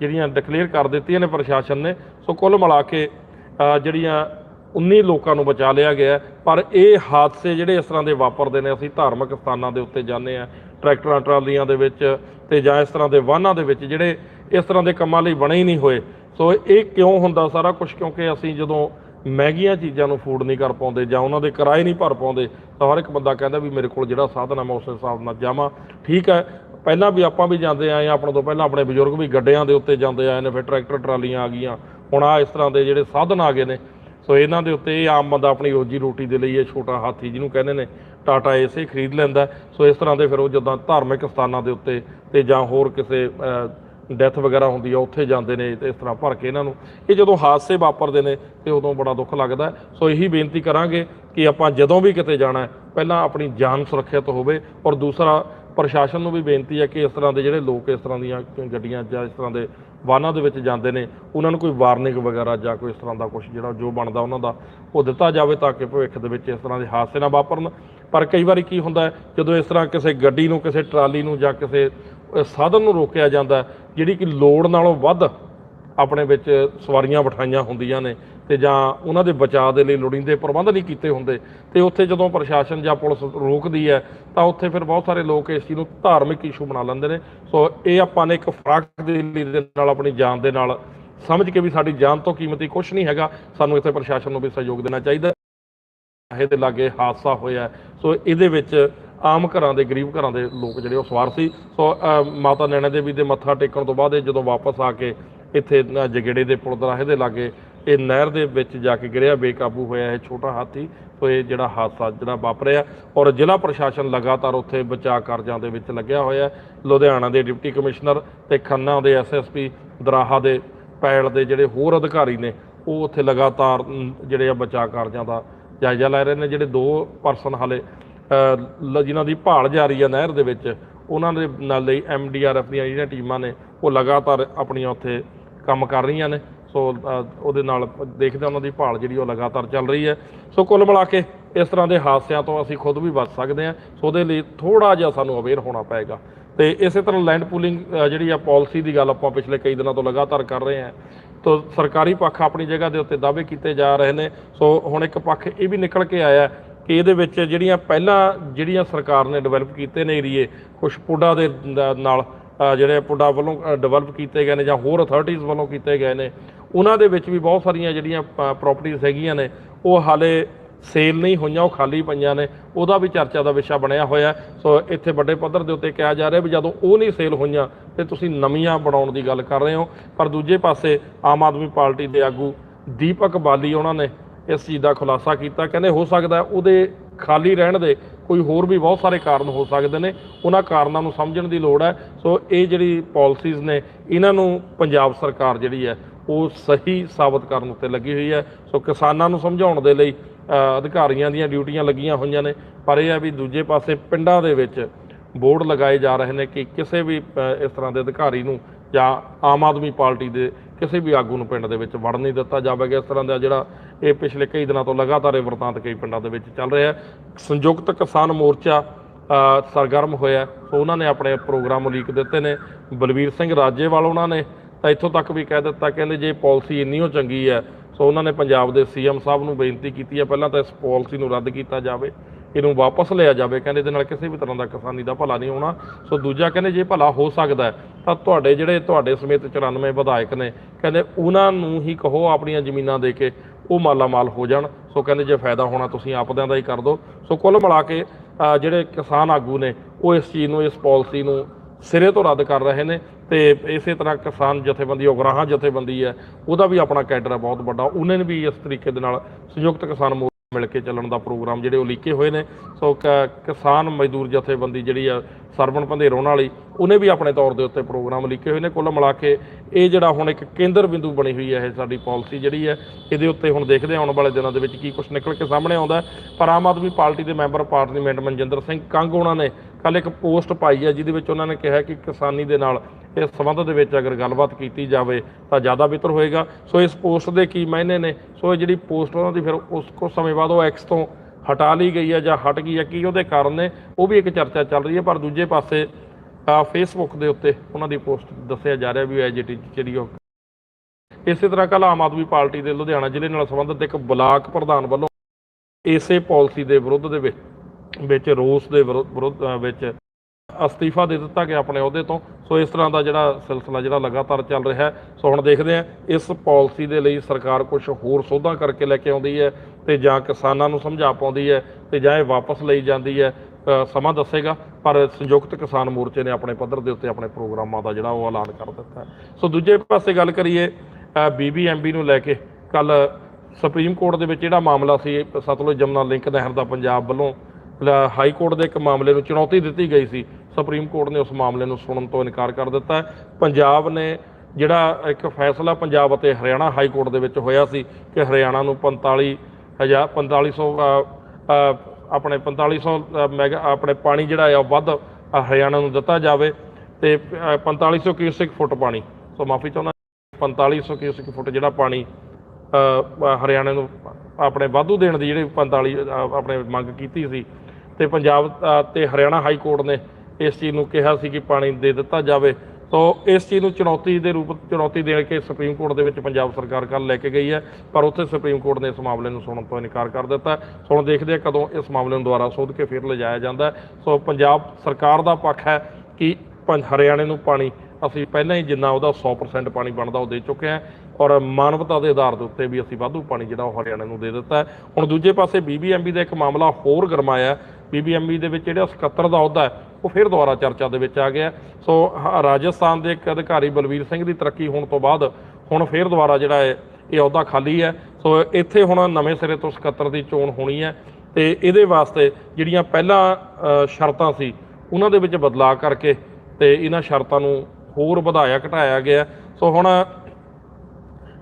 ਜਿਹੜੀਆਂ ਡਿਕਲੇਅਰ ਕਰ ਦਿੱਤੀਆਂ ਨੇ ਪ੍ਰਸ਼ਾਸਨ ਨੇ, ਸੋ ਕੁੱਲ ਮਿਲਾ ਕੇ ਜਿਹੜੀਆਂ 19 ਲੋਕਾਂ ਨੂੰ ਬਚਾ ਲਿਆ ਗਿਆ ਪਰ ਇਹ ਹਾਦਸੇ ਜਿਹੜੇ ਇਸ ਤਰ੍ਹਾਂ ਦੇ ਵਾਪਰਦੇ ਨੇ, ਅਸੀਂ ਧਾਰਮਿਕ ਸਥਾਨਾਂ ਦੇ ਉੱਤੇ ਜਾਂਦੇ ਆ ਟਰੈਕਟਰਾਂ, ਟਰਾਲੀਆਂ ਦੇ ਵਿੱਚ ਤੇ ਜਾਂ ਇਸ ਤਰ੍ਹਾਂ ਦੇ ਵਾਹਨਾਂ ਦੇ ਵਿੱਚ ਜਿਹੜੇ ਇਸ ਤਰ੍ਹਾਂ ਦੇ ਕੰਮਾਂ ਲਈ ਬਣੇ ਹੀ ਨਹੀਂ ਹੋਏ। ਸੋ ਇਹ ਕਿਉਂ ਹੁੰਦਾ ਸਾਰਾ ਕੁਝ? ਕਿਉਂਕਿ ਅਸੀਂ ਜਦੋਂ ਮਹਿੰਗੀਆਂ ਚੀਜ਼ਾਂ ਨੂੰ ਫੂਡ ਨਹੀਂ ਕਰ ਪਾਉਂਦੇ ਜਾਂ ਉਹਨਾਂ ਦੇ ਕਿਰਾਏ ਨਹੀਂ ਭਰ ਪਾਉਂਦੇ, ਤਾਂ ਹਰ ਇੱਕ ਬੰਦਾ ਕਹਿੰਦਾ ਵੀ ਮੇਰੇ ਕੋਲ ਜਿਹੜਾ ਸਾਧਨ ਹੈ ਮੈਂ ਉਸ ਹਿਸਾਬ ਨਾਲ ਜਾਵਾਂ। ਠੀਕ ਹੈ, ਪਹਿਲਾਂ ਵੀ ਆਪਾਂ ਵੀ ਜਾਂਦੇ ਆਏ ਹਾਂ, ਆਪਣੇ ਤੋਂ ਪਹਿਲਾਂ ਆਪਣੇ ਬਜ਼ੁਰਗ ਵੀ ਗੱਡਿਆਂ ਦੇ ਉੱਤੇ ਜਾਂਦੇ ਆਏ ਨੇ, ਫਿਰ ਟਰੈਕਟਰ, ਟਰਾਲੀਆਂ ਆ ਗਈਆਂ। ਹੁਣ ਆ ਇਸ ਤਰ੍ਹਾਂ ਦੇ ਜਿਹੜੇ ਸਾਧਨ ਆ ਗਏ ਨੇ ਸੋ ਇਹਨਾਂ ਦੇ ਉੱਤੇ ਇਹ ਆਮ ਬੰਦਾ ਆਪਣੀ ਰੋਜੀ ਰੋਟੀ ਦੇ ਲਈ ਇਹ ਛੋਟਾ ਹਾਥੀ ਜਿਹਨੂੰ ਕਹਿੰਦੇ ਨੇ ਟਾਟਾ ਏਸੇ ਖਰੀਦ ਲੈਂਦਾ ਸੋ ਇਸ ਤਰ੍ਹਾਂ ਦੇ ਫਿਰ ਉਹ ਜਦੋਂ ਧਾਰਮਿਕ ਸਥਾਨਾਂ ਦੇ ਉੱਤੇ ਤੇ ਜਾਂ ਹੋਰ ਕਿਸੇ ਡੈਥ ਵਗੈਰਾ ਹੁੰਦੀ ਆ, ਉੱਥੇ ਜਾਂਦੇ ਨੇ ਤੇ ਇਸ ਤਰ੍ਹਾਂ ਭਰ ਕੇ ਇਹਨਾਂ ਨੂੰ। ਇਹ ਜਦੋਂ ਹਾਦਸੇ ਵਾਪਰਦੇ ਨੇ ਤੇ ਉਦੋਂ ਬੜਾ ਦੁੱਖ ਲੱਗਦਾ ਸੋ ਇਹੀ ਬੇਨਤੀ ਕਰਾਂਗੇ ਕਿ ਆਪਾਂ ਜਦੋਂ ਵੀ ਕਿਤੇ ਜਾਣਾ ਪਹਿਲਾਂ ਆਪਣੀ ਜਾਨ ਸੁਰੱਖਿਅਤ ਹੋਵੇ ਔਰ ਦੂਸਰਾ ਪ੍ਰਸ਼ਾਸਨ ਨੂੰ ਵੀ ਬੇਨਤੀ ਹੈ ਕਿ ਇਸ ਤਰ੍ਹਾਂ ਦੇ ਜਿਹੜੇ ਲੋਕ ਇਸ ਤਰ੍ਹਾਂ ਦੀਆਂ ਗੱਡੀਆਂ ਜਾਂ ਇਸ ਤਰ੍ਹਾਂ ਦੇ ਵਾਹਨਾਂ ਦੇ ਵਿੱਚ ਜਾਂਦੇ ਨੇ, ਉਹਨਾਂ ਨੂੰ ਕੋਈ ਵਾਰਨਿੰਗ ਵਗੈਰਾ ਜਾਂ ਕੋਈ ਇਸ ਤਰ੍ਹਾਂ ਦਾ ਕੁਝ ਜਿਹੜਾ ਜੋ ਬਣਦਾ ਉਹਨਾਂ ਦਾ ਉਹ ਦਿੱਤਾ ਜਾਵੇ ਤਾਂ ਕਿ ਭਵਿੱਖ ਦੇ ਵਿੱਚ ਇਸ ਤਰ੍ਹਾਂ ਦੇ ਹਾਦਸੇ ਨਾ ਵਾਪਰਨ। ਪਰ ਕਈ ਵਾਰੀ ਕੀ ਹੁੰਦਾ ਜਦੋਂ ਇਸ ਤਰ੍ਹਾਂ ਕਿਸੇ ਗੱਡੀ ਨੂੰ, ਕਿਸੇ ਟਰਾਲੀ ਨੂੰ ਜਾਂ ਕਿਸੇ ਸਾਧਨ ਨੂੰ ਰੋਕਿਆ ਜਾਂਦਾ ਜਿਹੜੀ ਕਿ ਲੋੜ ਨਾਲੋਂ ਵੱਧ ਆਪਣੇ ਵਿੱਚ ਸਵਾਰੀਆਂ ਬਿਠਾਈਆਂ ਹੁੰਦੀਆਂ ਨੇ ਤੇ ਜਾਂ ਉਹਨਾਂ ਦੇ ਬਚਾਅ ਦੇ ਲਈ ਲੋੜੀਂਦੇ ਪ੍ਰਬੰਧ ਨਹੀਂ ਕੀਤੇ ਹੁੰਦੇ, ਤੇ ਉੱਥੇ ਜਦੋਂ ਪ੍ਰਸ਼ਾਸਨ ਜਾਂ ਪੁਲਿਸ ਰੋਕਦੀ ਹੈ, ਤਾਂ ਉੱਥੇ ਫਿਰ ਬਹੁਤ ਸਾਰੇ ਲੋਕ ਇਸ ਚੀਜ਼ ਨੂੰ ਧਾਰਮਿਕ ਇਸ਼ੂ ਬਣਾ ਲੈਂਦੇ ਨੇ। ਸੋ ਇਹ ਆਪਾਂ ਨੇ ਇੱਕ ਫਰਾਕ ਦੇ ਲਈ ਦੇ ਨਾਲ ਆਪਣੀ ਜਾਨ ਦੇ ਨਾਲ ਸਮਝ ਕੇ ਵੀ ਸਾਡੀ ਜਾਨ ਤੋਂ ਕੀਮਤੀ ਕੁਝ ਨਹੀਂ ਹੈਗਾ। ਸਾਨੂੰ ਇੱਥੇ ਪ੍ਰਸ਼ਾਸਨ ਨੂੰ ਵੀ ਸਹਿਯੋਗ ਦੇਣਾ ਚਾਹੀਦਾ ਇਹ ਦੇ ਲਾਗੇ ਹਾਦਸਾ ਹੋਇਆ ਸੋ ਇਹਦੇ ਵਿੱਚ ਆਮ ਘਰਾਂ ਦੇ, ਗਰੀਬ ਘਰਾਂ ਦੇ ਲੋਕ ਜਿਹੜੇ ਉਹ ਸਵਾਰ ਸੀ। ਸੋ ਮਾਤਾ ਨੈਣਾ ਦੇਵੀ ਦੇ ਮੱਥਾ ਟੇਕਣ ਤੋਂ ਬਾਅਦ ਇਹ ਜਦੋਂ ਵਾਪਸ ਆ ਕੇ ਇੱਥੇ ਜਗੇੜੇ ਦੇ ਪੁਲ ਦਰਾਹੇ ਦੇ ਲਾਗੇ ਇਹ ਨਹਿਰ ਦੇ ਵਿੱਚ ਜਾ ਕੇ ਗਿਰਿਆ ਬੇਕਾਬੂ ਹੋਇਆ ਇਹ ਛੋਟਾ ਹਾਥੀ ਸੋ ਇਹ ਜਿਹੜਾ ਹਾਦਸਾ ਜਿਹੜਾ ਵਾਪਰਿਆ ਔਰ ਜ਼ਿਲ੍ਹਾ ਪ੍ਰਸ਼ਾਸਨ ਲਗਾਤਾਰ ਉੱਥੇ ਬਚਾਅ ਕਾਰਜਾਂ ਦੇ ਵਿੱਚ ਲੱਗਿਆ ਹੋਇਆ ਲੁਧਿਆਣਾ ਦੇ ਡਿਪਟੀ ਕਮਿਸ਼ਨਰ ਤੇ ਖੰਨਾ ਦੇ ਐਸਐਸਪੀ ਦਰਾਹਾ ਦੇ ਪੈਲ ਦੇ ਜਿਹੜੇ ਹੋਰ ਅਧਿਕਾਰੀ ਨੇ ਉਹ ਉੱਥੇ ਲਗਾਤਾਰ ਜਿਹੜੇ ਆ ਬਚਾਅ ਕਾਰਜਾਂ ਦਾ ਜਾਇਜ਼ਾ ਲੈ ਰਹੇ ਨੇ। ਜਿਹੜੇ ਦੋ ਪਰਸਨ ਹਾਲੇ ਅ, ਜਿਨ੍ਹਾਂ ਦੀ ਭਾਲ ਜਾਰੀ ਆ ਨਹਿਰ ਦੇ ਵਿੱਚ ਉਹਨਾਂ ਦੇ ਨਾਲ ਲਈ ਐਮਡੀਆਰਐਫ ਦੀਆਂ ਜਿਹੜੀਆਂ ਟੀਮਾਂ ਨੇ ਉਹ ਲਗਾਤਾਰ ਆਪਣੀਆਂ ਉੱਥੇ ਕੰਮ ਕਰ ਰਹੀਆਂ ਨੇ। ਸੋ ਉਹਦੇ ਨਾਲ ਦੇਖਦੇ ਹਾਂ ਉਹਨਾਂ ਦੀ ਭਾਲ ਜਿਹੜੀ ਉਹ ਲਗਾਤਾਰ ਚੱਲ ਰਹੀ ਹੈ। ਸੋ, ਕੁੱਲ ਮਿਲਾ ਕੇ ਇਸ ਤਰ੍ਹਾਂ ਦੇ ਹਾਦਸਿਆਂ ਤੋਂ ਅਸੀਂ ਖੁਦ ਵੀ ਬਚ ਸਕਦੇ ਹਾਂ। ਸੋ, ਉਹਦੇ ਲਈ ਥੋੜਾ ਜਿਹਾ ਸਾਨੂੰ ਅਵੇਅਰ ਹੋਣਾ ਪਏਗਾ। ਤੇ ਇਸੇ ਤਰ੍ਹਾਂ ਲੈਂਡ ਪੂਲਿੰਗ ਜਿਹੜੀ ਆ ਪਾਲਿਸੀ ਦੀ ਗੱਲ ਆਪਾਂ ਪਿਛਲੇ ਕਈ ਦਿਨਾਂ ਤੋਂ ਲਗਾਤਾਰ ਕਰ ਰਹੇ ਹਾਂ। ਤੋ, ਸਰਕਾਰੀ ਪੱਖ ਆਪਣੀ ਜਗ੍ਹਾ ਦੇ ਉੱਤੇ ਦਾਅਵੇ ਕੀਤੇ ਜਾ ਰਹੇ ਨੇ। ਸੋ, ਹੁਣ ਇੱਕ ਪੱਖ ਇਹ ਵੀ ਨਿਕਲ ਕੇ ਆਇਆ ਕਿ ਇਹਦੇ ਵਿੱਚ ਜਿਹੜੀਆਂ ਪਹਿਲਾਂ ਜਿਹੜੀਆਂ ਸਰਕਾਰ ਨੇ ਡਿਵੈਲਪ ਕੀਤੇ ਨੇ ਏਰੀਏ ਕੁਝ ਪੁੱਡਾ ਦੇ ਨਾਲ ਜਿਹੜੇ ਪੁੱਡਾ ਵੱਲੋਂ ਡਿਵੈਲਪ ਕੀਤੇ ਗਏ ਨੇ ਜਾਂ ਹੋਰ ਅਥਾਰਟੀਆਂ ਵੱਲੋਂ ਕੀਤੇ ਗਏ ਨੇ ਉਹਨਾਂ ਦੇ ਵਿੱਚ ਵੀ ਬਹੁਤ ਸਾਰੀਆਂ ਜਿਹੜੀਆਂ ਪ੍ਰਾਪਰਟੀਆਂ ਹੈਗੀਆਂ ਨੇ, ਉਹ ਹਾਲੇ ਸੇਲ ਨਹੀਂ ਹੋਈਆਂ, ਉਹ ਖਾਲੀ ਪਈਆਂ ਨੇ, ਉਹਦਾ ਵੀ ਚਰਚਾ ਦਾ ਵਿਸ਼ਾ ਬਣਿਆ ਹੋਇਆ ਸੋ ਇੱਥੇ ਵੱਡੇ ਪੱਧਰ ਦੇ ਉੱਤੇ ਕਿਹਾ ਜਾ ਰਿਹਾ ਵੀ ਜਦੋਂ ਉਹ ਨਹੀਂ ਸੇਲ ਹੋਈਆਂ, ਤੇ ਤੁਸੀਂ ਨਵੀਆਂ ਬਣਾਉਣ ਦੀ ਗੱਲ ਕਰ ਰਹੇ ਹੋ। ਪਰ ਦੂਜੇ ਪਾਸੇ ਆਮ ਆਦਮੀ ਪਾਰਟੀ ਦੇ ਆਗੂ ਦੀਪਕ ਬਾਲੀ ਉਹਨਾਂ ਨੇ ਇਸ ਚੀਜ਼ ਦਾ ਖੁਲਾਸਾ ਕੀਤਾ। ਕਹਿੰਦੇ ਹੋ ਸਕਦਾ ਉਹਦੇ ਖਾਲੀ ਰਹਿਣ ਦੇ ਕੋਈ ਹੋਰ ਵੀ ਬਹੁਤ ਸਾਰੇ ਕਾਰਨ ਹੋ ਸਕਦੇ ਨੇ। ਉਹਨਾਂ ਕਾਰਨਾਂ ਨੂੰ ਸਮਝਣ ਦੀ ਲੋੜ ਹੈ। ਸੋ ਇਹ ਜਿਹੜੀ ਪਾਲਿਸੀਜ਼ ਨੇ, ਇਹਨਾਂ ਨੂੰ ਪੰਜਾਬ ਸਰਕਾਰ ਜਿਹੜੀ ਹੈ ਉਹ ਸਹੀ ਸਾਬਤ ਕਰਨ ਉੱਤੇ ਲੱਗੀ ਹੋਈ ਹੈ। ਸੋ ਕਿਸਾਨਾਂ ਨੂੰ ਸਮਝਾਉਣ ਦੇ ਲਈ ਅਧਿਕਾਰੀਆਂ ਦੀਆਂ ਡਿਊਟੀਆਂ ਲੱਗੀਆਂ ਹੋਈਆਂ ਨੇ। ਪਰ ਇਹ ਹੈ ਵੀ ਦੂਜੇ ਪਾਸੇ ਪਿੰਡਾਂ ਦੇ ਵਿੱਚ ਬੋਰਡ ਲਗਾਏ ਜਾ ਰਹੇ ਨੇ ਕਿ ਕਿਸੇ ਵੀ ਇਸ ਤਰ੍ਹਾਂ ਦੇ ਅਧਿਕਾਰੀ ਨੂੰ ਜਾਂ ਆਮ ਆਦਮੀ ਪਾਰਟੀ ਦੇ ਕਿਸੇ ਵੀ ਆਗੂ ਨੂੰ ਪਿੰਡ ਦੇ ਵਿੱਚ ਵੜ ਨਹੀਂ ਦਿੱਤਾ ਜਾਵੇਗਾ। ਇਸ ਤਰ੍ਹਾਂ ਦਾ ਜਿਹੜਾ ਇਹ ਪਿਛਲੇ ਕਈ ਦਿਨਾਂ ਤੋਂ ਲਗਾਤਾਰ ਇਹ ਵਰਤਾਂਤ ਕਈ ਪਿੰਡਾਂ ਦੇ ਵਿੱਚ ਚੱਲ ਰਿਹਾ ਹੈ। ਸੰਯੁਕਤ ਕਿਸਾਨ ਮੋਰਚਾ ਸਰਗਰਮ ਹੋਇਆ। ਸੋ ਉਹਨਾਂ ਨੇ ਆਪਣੇ ਪ੍ਰੋਗਰਾਮ ਉਲੀਕ ਦਿੱਤੇ ਨੇ। ਬਲਵੀਰ ਸਿੰਘ ਰਾਜੇਵਾਲ ਉਹਨਾਂ ਨੇ ਤਾਂ ਇੱਥੋਂ ਤੱਕ ਵੀ ਕਹਿ ਦਿੱਤਾ, ਕਹਿੰਦੇ ਜੇ ਪਾਲਿਸੀ ਇੰਨੀ ਓ ਚੰਗੀ ਹੈ, ਸੋ ਉਹਨਾਂ ਨੇ ਪੰਜਾਬ ਦੇ ਸੀਐਮ ਸਾਹਿਬ ਨੂੰ ਬੇਨਤੀ ਕੀਤੀ ਹੈ ਪਹਿਲਾਂ ਤਾਂ ਇਸ ਪਾਲਿਸੀ ਨੂੰ ਰੱਦ ਕੀਤਾ ਜਾਵੇ, ਇਹਨੂੰ ਵਾਪਸ ਲਿਆ ਜਾਵੇ, ਕਹਿੰਦੇ ਇਹਦੇ ਨਾਲ ਕਿਸੇ ਵੀ ਤਰ੍ਹਾਂ ਦਾ ਕਿਸਾਨੀ ਦਾ ਭਲਾ ਨਹੀਂ ਹੋਣਾ, ਸੋ ਦੂਜਾ ਕਹਿੰਦੇ ਜੇ ਭਲਾ ਹੋ ਸਕਦਾ ਤਾਂ ਤੁਹਾਡੇ ਜਿਹੜੇ ਤੁਹਾਡੇ ਸਮੇਤ 94 ਵਿਧਾਇਕ ਨੇ, ਕਹਿੰਦੇ ਉਹਨਾਂ ਨੂੰ ਹੀ ਕਹੋ ਆਪਣੀਆਂ ਜ਼ਮੀਨਾਂ ਦੇ ਕੇ ਉਹ ਮਾਲਾ ਮਾਲ ਹੋ ਜਾਣ, ਸੋ ਕਹਿੰਦੇ ਜੇ ਫਾਇਦਾ ਹੋਣਾ ਤੁਸੀਂ ਆਪਦਿਆਂ ਦਾ ਹੀ ਕਰ ਦਿਓ, ਸੋ ਕੁੱਲ ਮਿਲਾ ਕੇ ਜਿਹੜੇ ਕਿਸਾਨ ਆਗੂ ਨੇ, ਉਹ ਇਸ ਚੀਜ਼ ਨੂੰ, ਇਸ ਪਾਲਿਸੀ ਨੂੰ ਸਿਰੇ ਤੋਂ ਰੱਦ ਕਰ ਰਹੇ ਨੇ ਤੇ ਇਸੇ ਤਰ੍ਹਾਂ ਕਿਸਾਨ ਜਥੇਬੰਦੀ, ਉਗਰਾਹਾਂ ਜਥੇਬੰਦੀ ਹੈ, ਉਹਦਾ ਵੀ ਆਪਣਾ ਕੈਡਰ ਹੈ, ਬਹੁਤ ਵੱਡਾ। ਉਹਨਾਂ ਨੇ ਵੀ ਇਸ ਤਰੀਕੇ ਦੇ ਨਾਲ ਸੰਯੁਕਤ ਕਿਸਾਨ ਮੋਰਚਾ ਮਿਲ ਕੇ ਚੱਲਣ ਦਾ ਪ੍ਰੋਗਰਾਮ ਜਿਹੜੇ ਉਹ ਲੀਕੇ ਹੋਏ ਨੇ। ਸੋ ਕ- ਕਿਸਾਨ ਮਜ਼ਦੂਰ ਜਥੇਬੰਦੀ ਜਿਹੜੀ ਆ ਸਰਵਣ ਭੰਦੇਰੋਂ ਵਾਲੀ ਉਹਨੇ ਵੀ ਆਪਣੇ ਤੌਰ ਦੇ ਉੱਤੇ ਪ੍ਰੋਗਰਾਮ ਲਿਖੇ ਹੋਏ ਨੇ। ਕੁੱਲ ਮਿਲਾ ਕੇ ਇਹ ਜਿਹੜਾ ਹੁਣ ਇੱਕ ਕੇਂਦਰ ਬਿੰਦੂ ਬਣੀ ਹੋਈ ਹੈ, ਇਹ ਸਾਡੀ ਪਾਲਿਸੀ ਜਿਹੜੀ ਹੈ, ਇਹਦੇ ਉੱਤੇ ਹੁਣ ਦੇਖਦੇ ਹਾਂ, ਆਉਣ ਵਾਲੇ ਦਿਨਾਂ ਦੇ ਵਿੱਚ ਕੀ ਕੁਝ ਨਿਕਲ ਕੇ ਸਾਹਮਣੇ ਆਉਂਦਾ ਪਰ ਆਮ ਆਦਮੀ ਪਾਰਟੀ ਦੇ ਮੈਂਬਰ ਪਾਰਲੀਮੈਂਟ ਮਨਜਿੰਦਰ ਸਿੰਘ ਕੰਗ, ਉਹਨਾਂ ਨੇ ਕੱਲ ਇੱਕ ਪੋਸਟ ਪਾਈ ਹੈ, ਜਿਹਦੇ ਵਿੱਚ ਉਹਨਾਂ ਨੇ ਕਿਹਾ ਕਿ ਕਿਸਾਨੀ ਦੇ ਨਾਲ ਇਸ ਸੰਬੰਧ ਦੇ ਵਿੱਚ ਅਗਰ ਗੱਲਬਾਤ ਕੀਤੀ ਜਾਵੇ ਤਾਂ ਜ਼ਿਆਦਾ ਬਿਹਤਰ ਹੋਏਗਾ। ਸੋ ਇਸ ਪੋਸਟ ਦੇ ਕੀ ਮਾਇਨੇ ਨੇ? ਸੋ ਇਹ ਜਿਹੜੀ ਪੋਸਟ ਉਹਨਾਂ ਦੀ ਫਿਰ ਉਸ ਕੁਝ ਸਮੇਂ ਬਾਅਦ ਉਹ ਐਕਸ ਤੋਂ ਹਟਾ ਲਈ ਗਈ ਹੈ ਜਾਂ ਹਟ ਗਈ ਹੈ, ਕੀ ਉਹਦੇ ਕਾਰਨ ਨੇ, ਉਹ ਵੀ ਇੱਕ ਚਰਚਾ ਚੱਲ ਰਹੀ ਹੈ। ਪਰ ਦੂਜੇ ਪਾਸੇ ਫੇਸਬੁੱਕ ਦੇ ਉੱਤੇ ਉਹਨਾਂ ਦੀ ਪੋਸਟ ਦੱਸਿਆ ਜਾ ਰਿਹਾ ਵੀ ਐਜੀਟੀ ਜਿਹੜੀ ਉਹ ਇਸੇ ਤਰ੍ਹਾਂ ਕੱਲ੍ਹ ਆਮ ਆਦਮੀ ਪਾਰਟੀ ਦੇ ਲੁਧਿਆਣਾ ਜ਼ਿਲ੍ਹੇ ਨਾਲ ਸੰਬੰਧਿਤ ਇੱਕ ਬਲਾਕ ਪ੍ਰਧਾਨ ਵੱਲੋਂ ਇਸੇ ਪਾਲਿਸੀ ਦੇ ਵਿਰੁੱਧ ਦੇ ਵਿੱਚ ਵਿੱਚ ਰੋਸ ਦੇ ਵਿਰੁੱਧ ਵਿਰੁੱਧ, ਵਿੱਚ ਅਸਤੀਫਾ ਦੇ ਦਿੱਤਾ ਗਿਆ ਆਪਣੇ ਅਹੁਦੇ ਤੋਂ। ਸੋ ਇਸ ਤਰ੍ਹਾਂ ਦਾ ਜਿਹੜਾ ਸਿਲਸਿਲਾ ਜਿਹੜਾ ਲਗਾਤਾਰ ਚੱਲ ਰਿਹਾ ਹੈ। ਸੋ ਹੁਣ ਦੇਖਦੇ ਹਾਂ ਇਸ ਪਾਲਿਸੀ ਦੇ ਲਈ ਸਰਕਾਰ ਕੁਝ ਹੋਰ ਸੋਧਾਂ ਕਰਕੇ ਲੈ ਕੇ ਆਉਂਦੀ ਹੈ ਤੇ ਜਾਂ ਕਿਸਾਨਾਂ ਨੂੰ ਸਮਝਾ ਪਾਉਂਦੀ ਹੈ ਤੇ ਜਾਂ ਇਹ ਵਾਪਸ ਲਈ ਜਾਂਦੀ ਹੈ ਸਮਾਂ ਦੱਸੇਗਾ। ਪਰ ਸੰਯੁਕਤ ਕਿਸਾਨ ਮੋਰਚੇ ਨੇ ਆਪਣੇ ਪੱਧਰ ਦੇ ਉੱਤੇ ਆਪਣੇ ਪ੍ਰੋਗਰਾਮਾਂ ਦਾ ਜਿਹੜਾ ਉਹ ਐਲਾਨ ਕਰ ਦਿੱਤਾ ਸੋ ਦੂਜੇ ਪਾਸੇ ਗੱਲ ਕਰੀਏ ਬੀਬੀਐਮਬੀ ਨੂੰ ਲੈ ਕੇ ਕੱਲ ਸੁਪਰੀਮ ਕੋਰਟ ਦੇ ਵਿੱਚ ਜਿਹੜਾ ਮਾਮਲਾ ਸੀ ਸਤਲੁਜ ਜਮਨਾ ਲਿੰਕ ਨਹਿਰ ਦਾ ਪੰਜਾਬ ਵੱਲੋਂ ਹਾਈ ਕੋਰਟ ਦੇ ਇੱਕ ਮਾਮਲੇ ਨੂੰ ਚੁਣੌਤੀ ਦਿੱਤੀ ਗਈ ਸੀ। ਸੁਪਰੀਮ ਕੋਰਟ ਨੇ ਉਸ ਮਾਮਲੇ ਨੂੰ ਸੁਣਨ ਤੋਂ ਇਨਕਾਰ ਕਰ ਦਿੱਤਾ ਪੰਜਾਬ ਨੇ ਜਿਹੜਾ ਇੱਕ ਫੈਸਲਾ ਪੰਜਾਬ ਅਤੇ ਹਰਿਆਣਾ ਹਾਈ ਕੋਰਟ ਦੇ ਵਿੱਚ ਹੋਇਆ ਸੀ ਕਿ ਹਰਿਆਣਾ ਨੂੰ 45 ਹਜ਼ਾਰ 4500 ਅ, ਆਪਣੇ 4500 ਅ, ਮੈਗਾ ਆਪਣੇ ਪਾਣੀ ਜਿਹੜਾ ਆ ਉਹ ਵੱਧ ਹਰਿਆਣਾ ਨੂੰ ਦਿੱਤਾ ਜਾਵੇ ਤੇ ਅ, 4500 ਕਿਊਸਿਕ ਫੁੱਟ ਪਾਣੀ। ਸੋ ਮਾਫੀ ਚਾਹੁੰਦਾ 4500 ਕਿਊਸਿਕ ਫੁੱਟ ਜਿਹੜਾ ਪਾਣੀ ਅ, ਹਰਿਆਣਾ ਨੂੰ ਆਪਣੇ ਵਾਧੂ ਦੇਣ ਦੀ ਜਿਹੜੀ 45 ਆਪਣੇ ਮੰਗ ਕੀਤੀ ਸੀ ਤੇ ਪੰਜਾਬ ਅ, ਤੇ ਹਰਿਆਣਾ ਹਾਈ ਕੋਰਟ ਨੇ ਇਸ ਚੀਜ਼ ਨੂੰ ਕਿਹਾ ਸੀ ਕਿ ਪਾਣੀ ਦੇ ਦਿੱਤਾ ਜਾਵੇ। ਸੋ ਇਸ ਚੀਜ਼ ਨੂੰ ਚੁਣੌਤੀ ਦੇ ਰੂਪ ਚੁਣੌਤੀ ਦੇਣ ਕੇ ਸੁਪਰੀਮ ਕੋਰਟ ਦੇ ਵਿੱਚ ਪੰਜਾਬ ਸਰਕਾਰ ਕੱਲ ਲੈ ਕੇ ਗਈ ਹੈ। ਪਰ ਉੱਥੇ ਸੁਪਰੀਮ ਕੋਰਟ ਨੇ ਇਸ ਮਾਮਲੇ ਨੂੰ ਸੁਣਨ ਤੋਂ ਇਨਕਾਰ ਕਰ ਦਿੱਤਾ। ਹੁਣ ਦੇਖਦੇ ਹਾਂ ਕਦੋਂ ਇਸ ਮਾਮਲੇ ਨੂੰ ਦੁਬਾਰਾ ਸੋਧ ਕੇ ਫਿਰ ਲਿਜਾਇਆ ਜਾਂਦਾ ਸੋ ਪੰਜਾਬ ਸਰਕਾਰ ਦਾ ਪੱਖ ਹੈ ਕਿ ਪੰ- ਹਰਿਆਣੇ ਨੂੰ ਪਾਣੀ ਅਸੀਂ ਪਹਿਲਾਂ ਹੀ ਜਿੰਨਾ ਉਹਦਾ 100% ਪਾਣੀ ਬਣਦਾ ਉਹ ਦੇ ਚੁੱਕੇ ਹਾਂ। ਔਰ ਮਾਨਵਤਾ ਦੇ ਆਧਾਰ ਦੇ ਉੱਤੇ ਵੀ ਅਸੀਂ ਵਾਧੂ ਪਾਣੀ ਜਿਹੜਾ ਉਹ ਹਰਿਆਣਾ ਨੂੰ ਦੇ ਦਿੱਤਾ ਹੁਣ ਦੂਜੇ ਪਾਸੇ ਬੀਬੀਐਮਬੀ ਦਾ ਇੱਕ ਮਾਮਲਾ ਹੋਰ ਗਰਮਾਇਆ ਬੀਬੀਐਮਬੀ ਦੇ ਵਿੱਚ ਜਿਹੜਾ ਸਕੱਤਰ ਦਾ ਅਹੁਦਾ ਹੈ, ਉਹ ਫਿਰ ਦੁਬਾਰਾ ਚਰਚਾ ਦੇ ਵਿੱਚ ਆ ਗਿਆ ਸੋ, ਹ- ਰਾਜਸਥਾਨ ਦੇ ਇੱਕ ਅਧਿਕਾਰੀ ਬਲਵੀਰ ਸਿੰਘ ਦੀ ਤਰੱਕੀ ਹੋਣ ਤੋਂ ਬਾਅਦ ਹੁਣ ਫਿਰ ਦੁਬਾਰਾ ਜਿਹੜਾ ਹੈ ਇਹ ਅਹੁਦਾ ਖਾਲੀ ਹੈ। ਸੋ, ਇੱਥੇ ਹੁਣ ਨਵੇਂ ਸਿਰੇ ਤੋਂ ਸਕੱਤਰ ਦੀ ਚੋਣ ਹੋਣੀ ਹੈ ਤੇ ਇਹਦੇ ਵਾਸਤੇ ਜਿਹੜੀਆਂ ਪਹਿਲਾਂ ਸ਼ਰਤਾਂ ਸੀ, ਉਹਨਾਂ ਦੇ ਵਿੱਚ ਬਦਲਾਅ ਕਰਕੇ ਤੇ ਇਹਨਾਂ ਸ਼ਰਤਾਂ ਨੂੰ ਹੋਰ ਵਧਾਇਆ ਘਟਾਇਆ ਗਿਆ ਸੋ, ਹੁਣ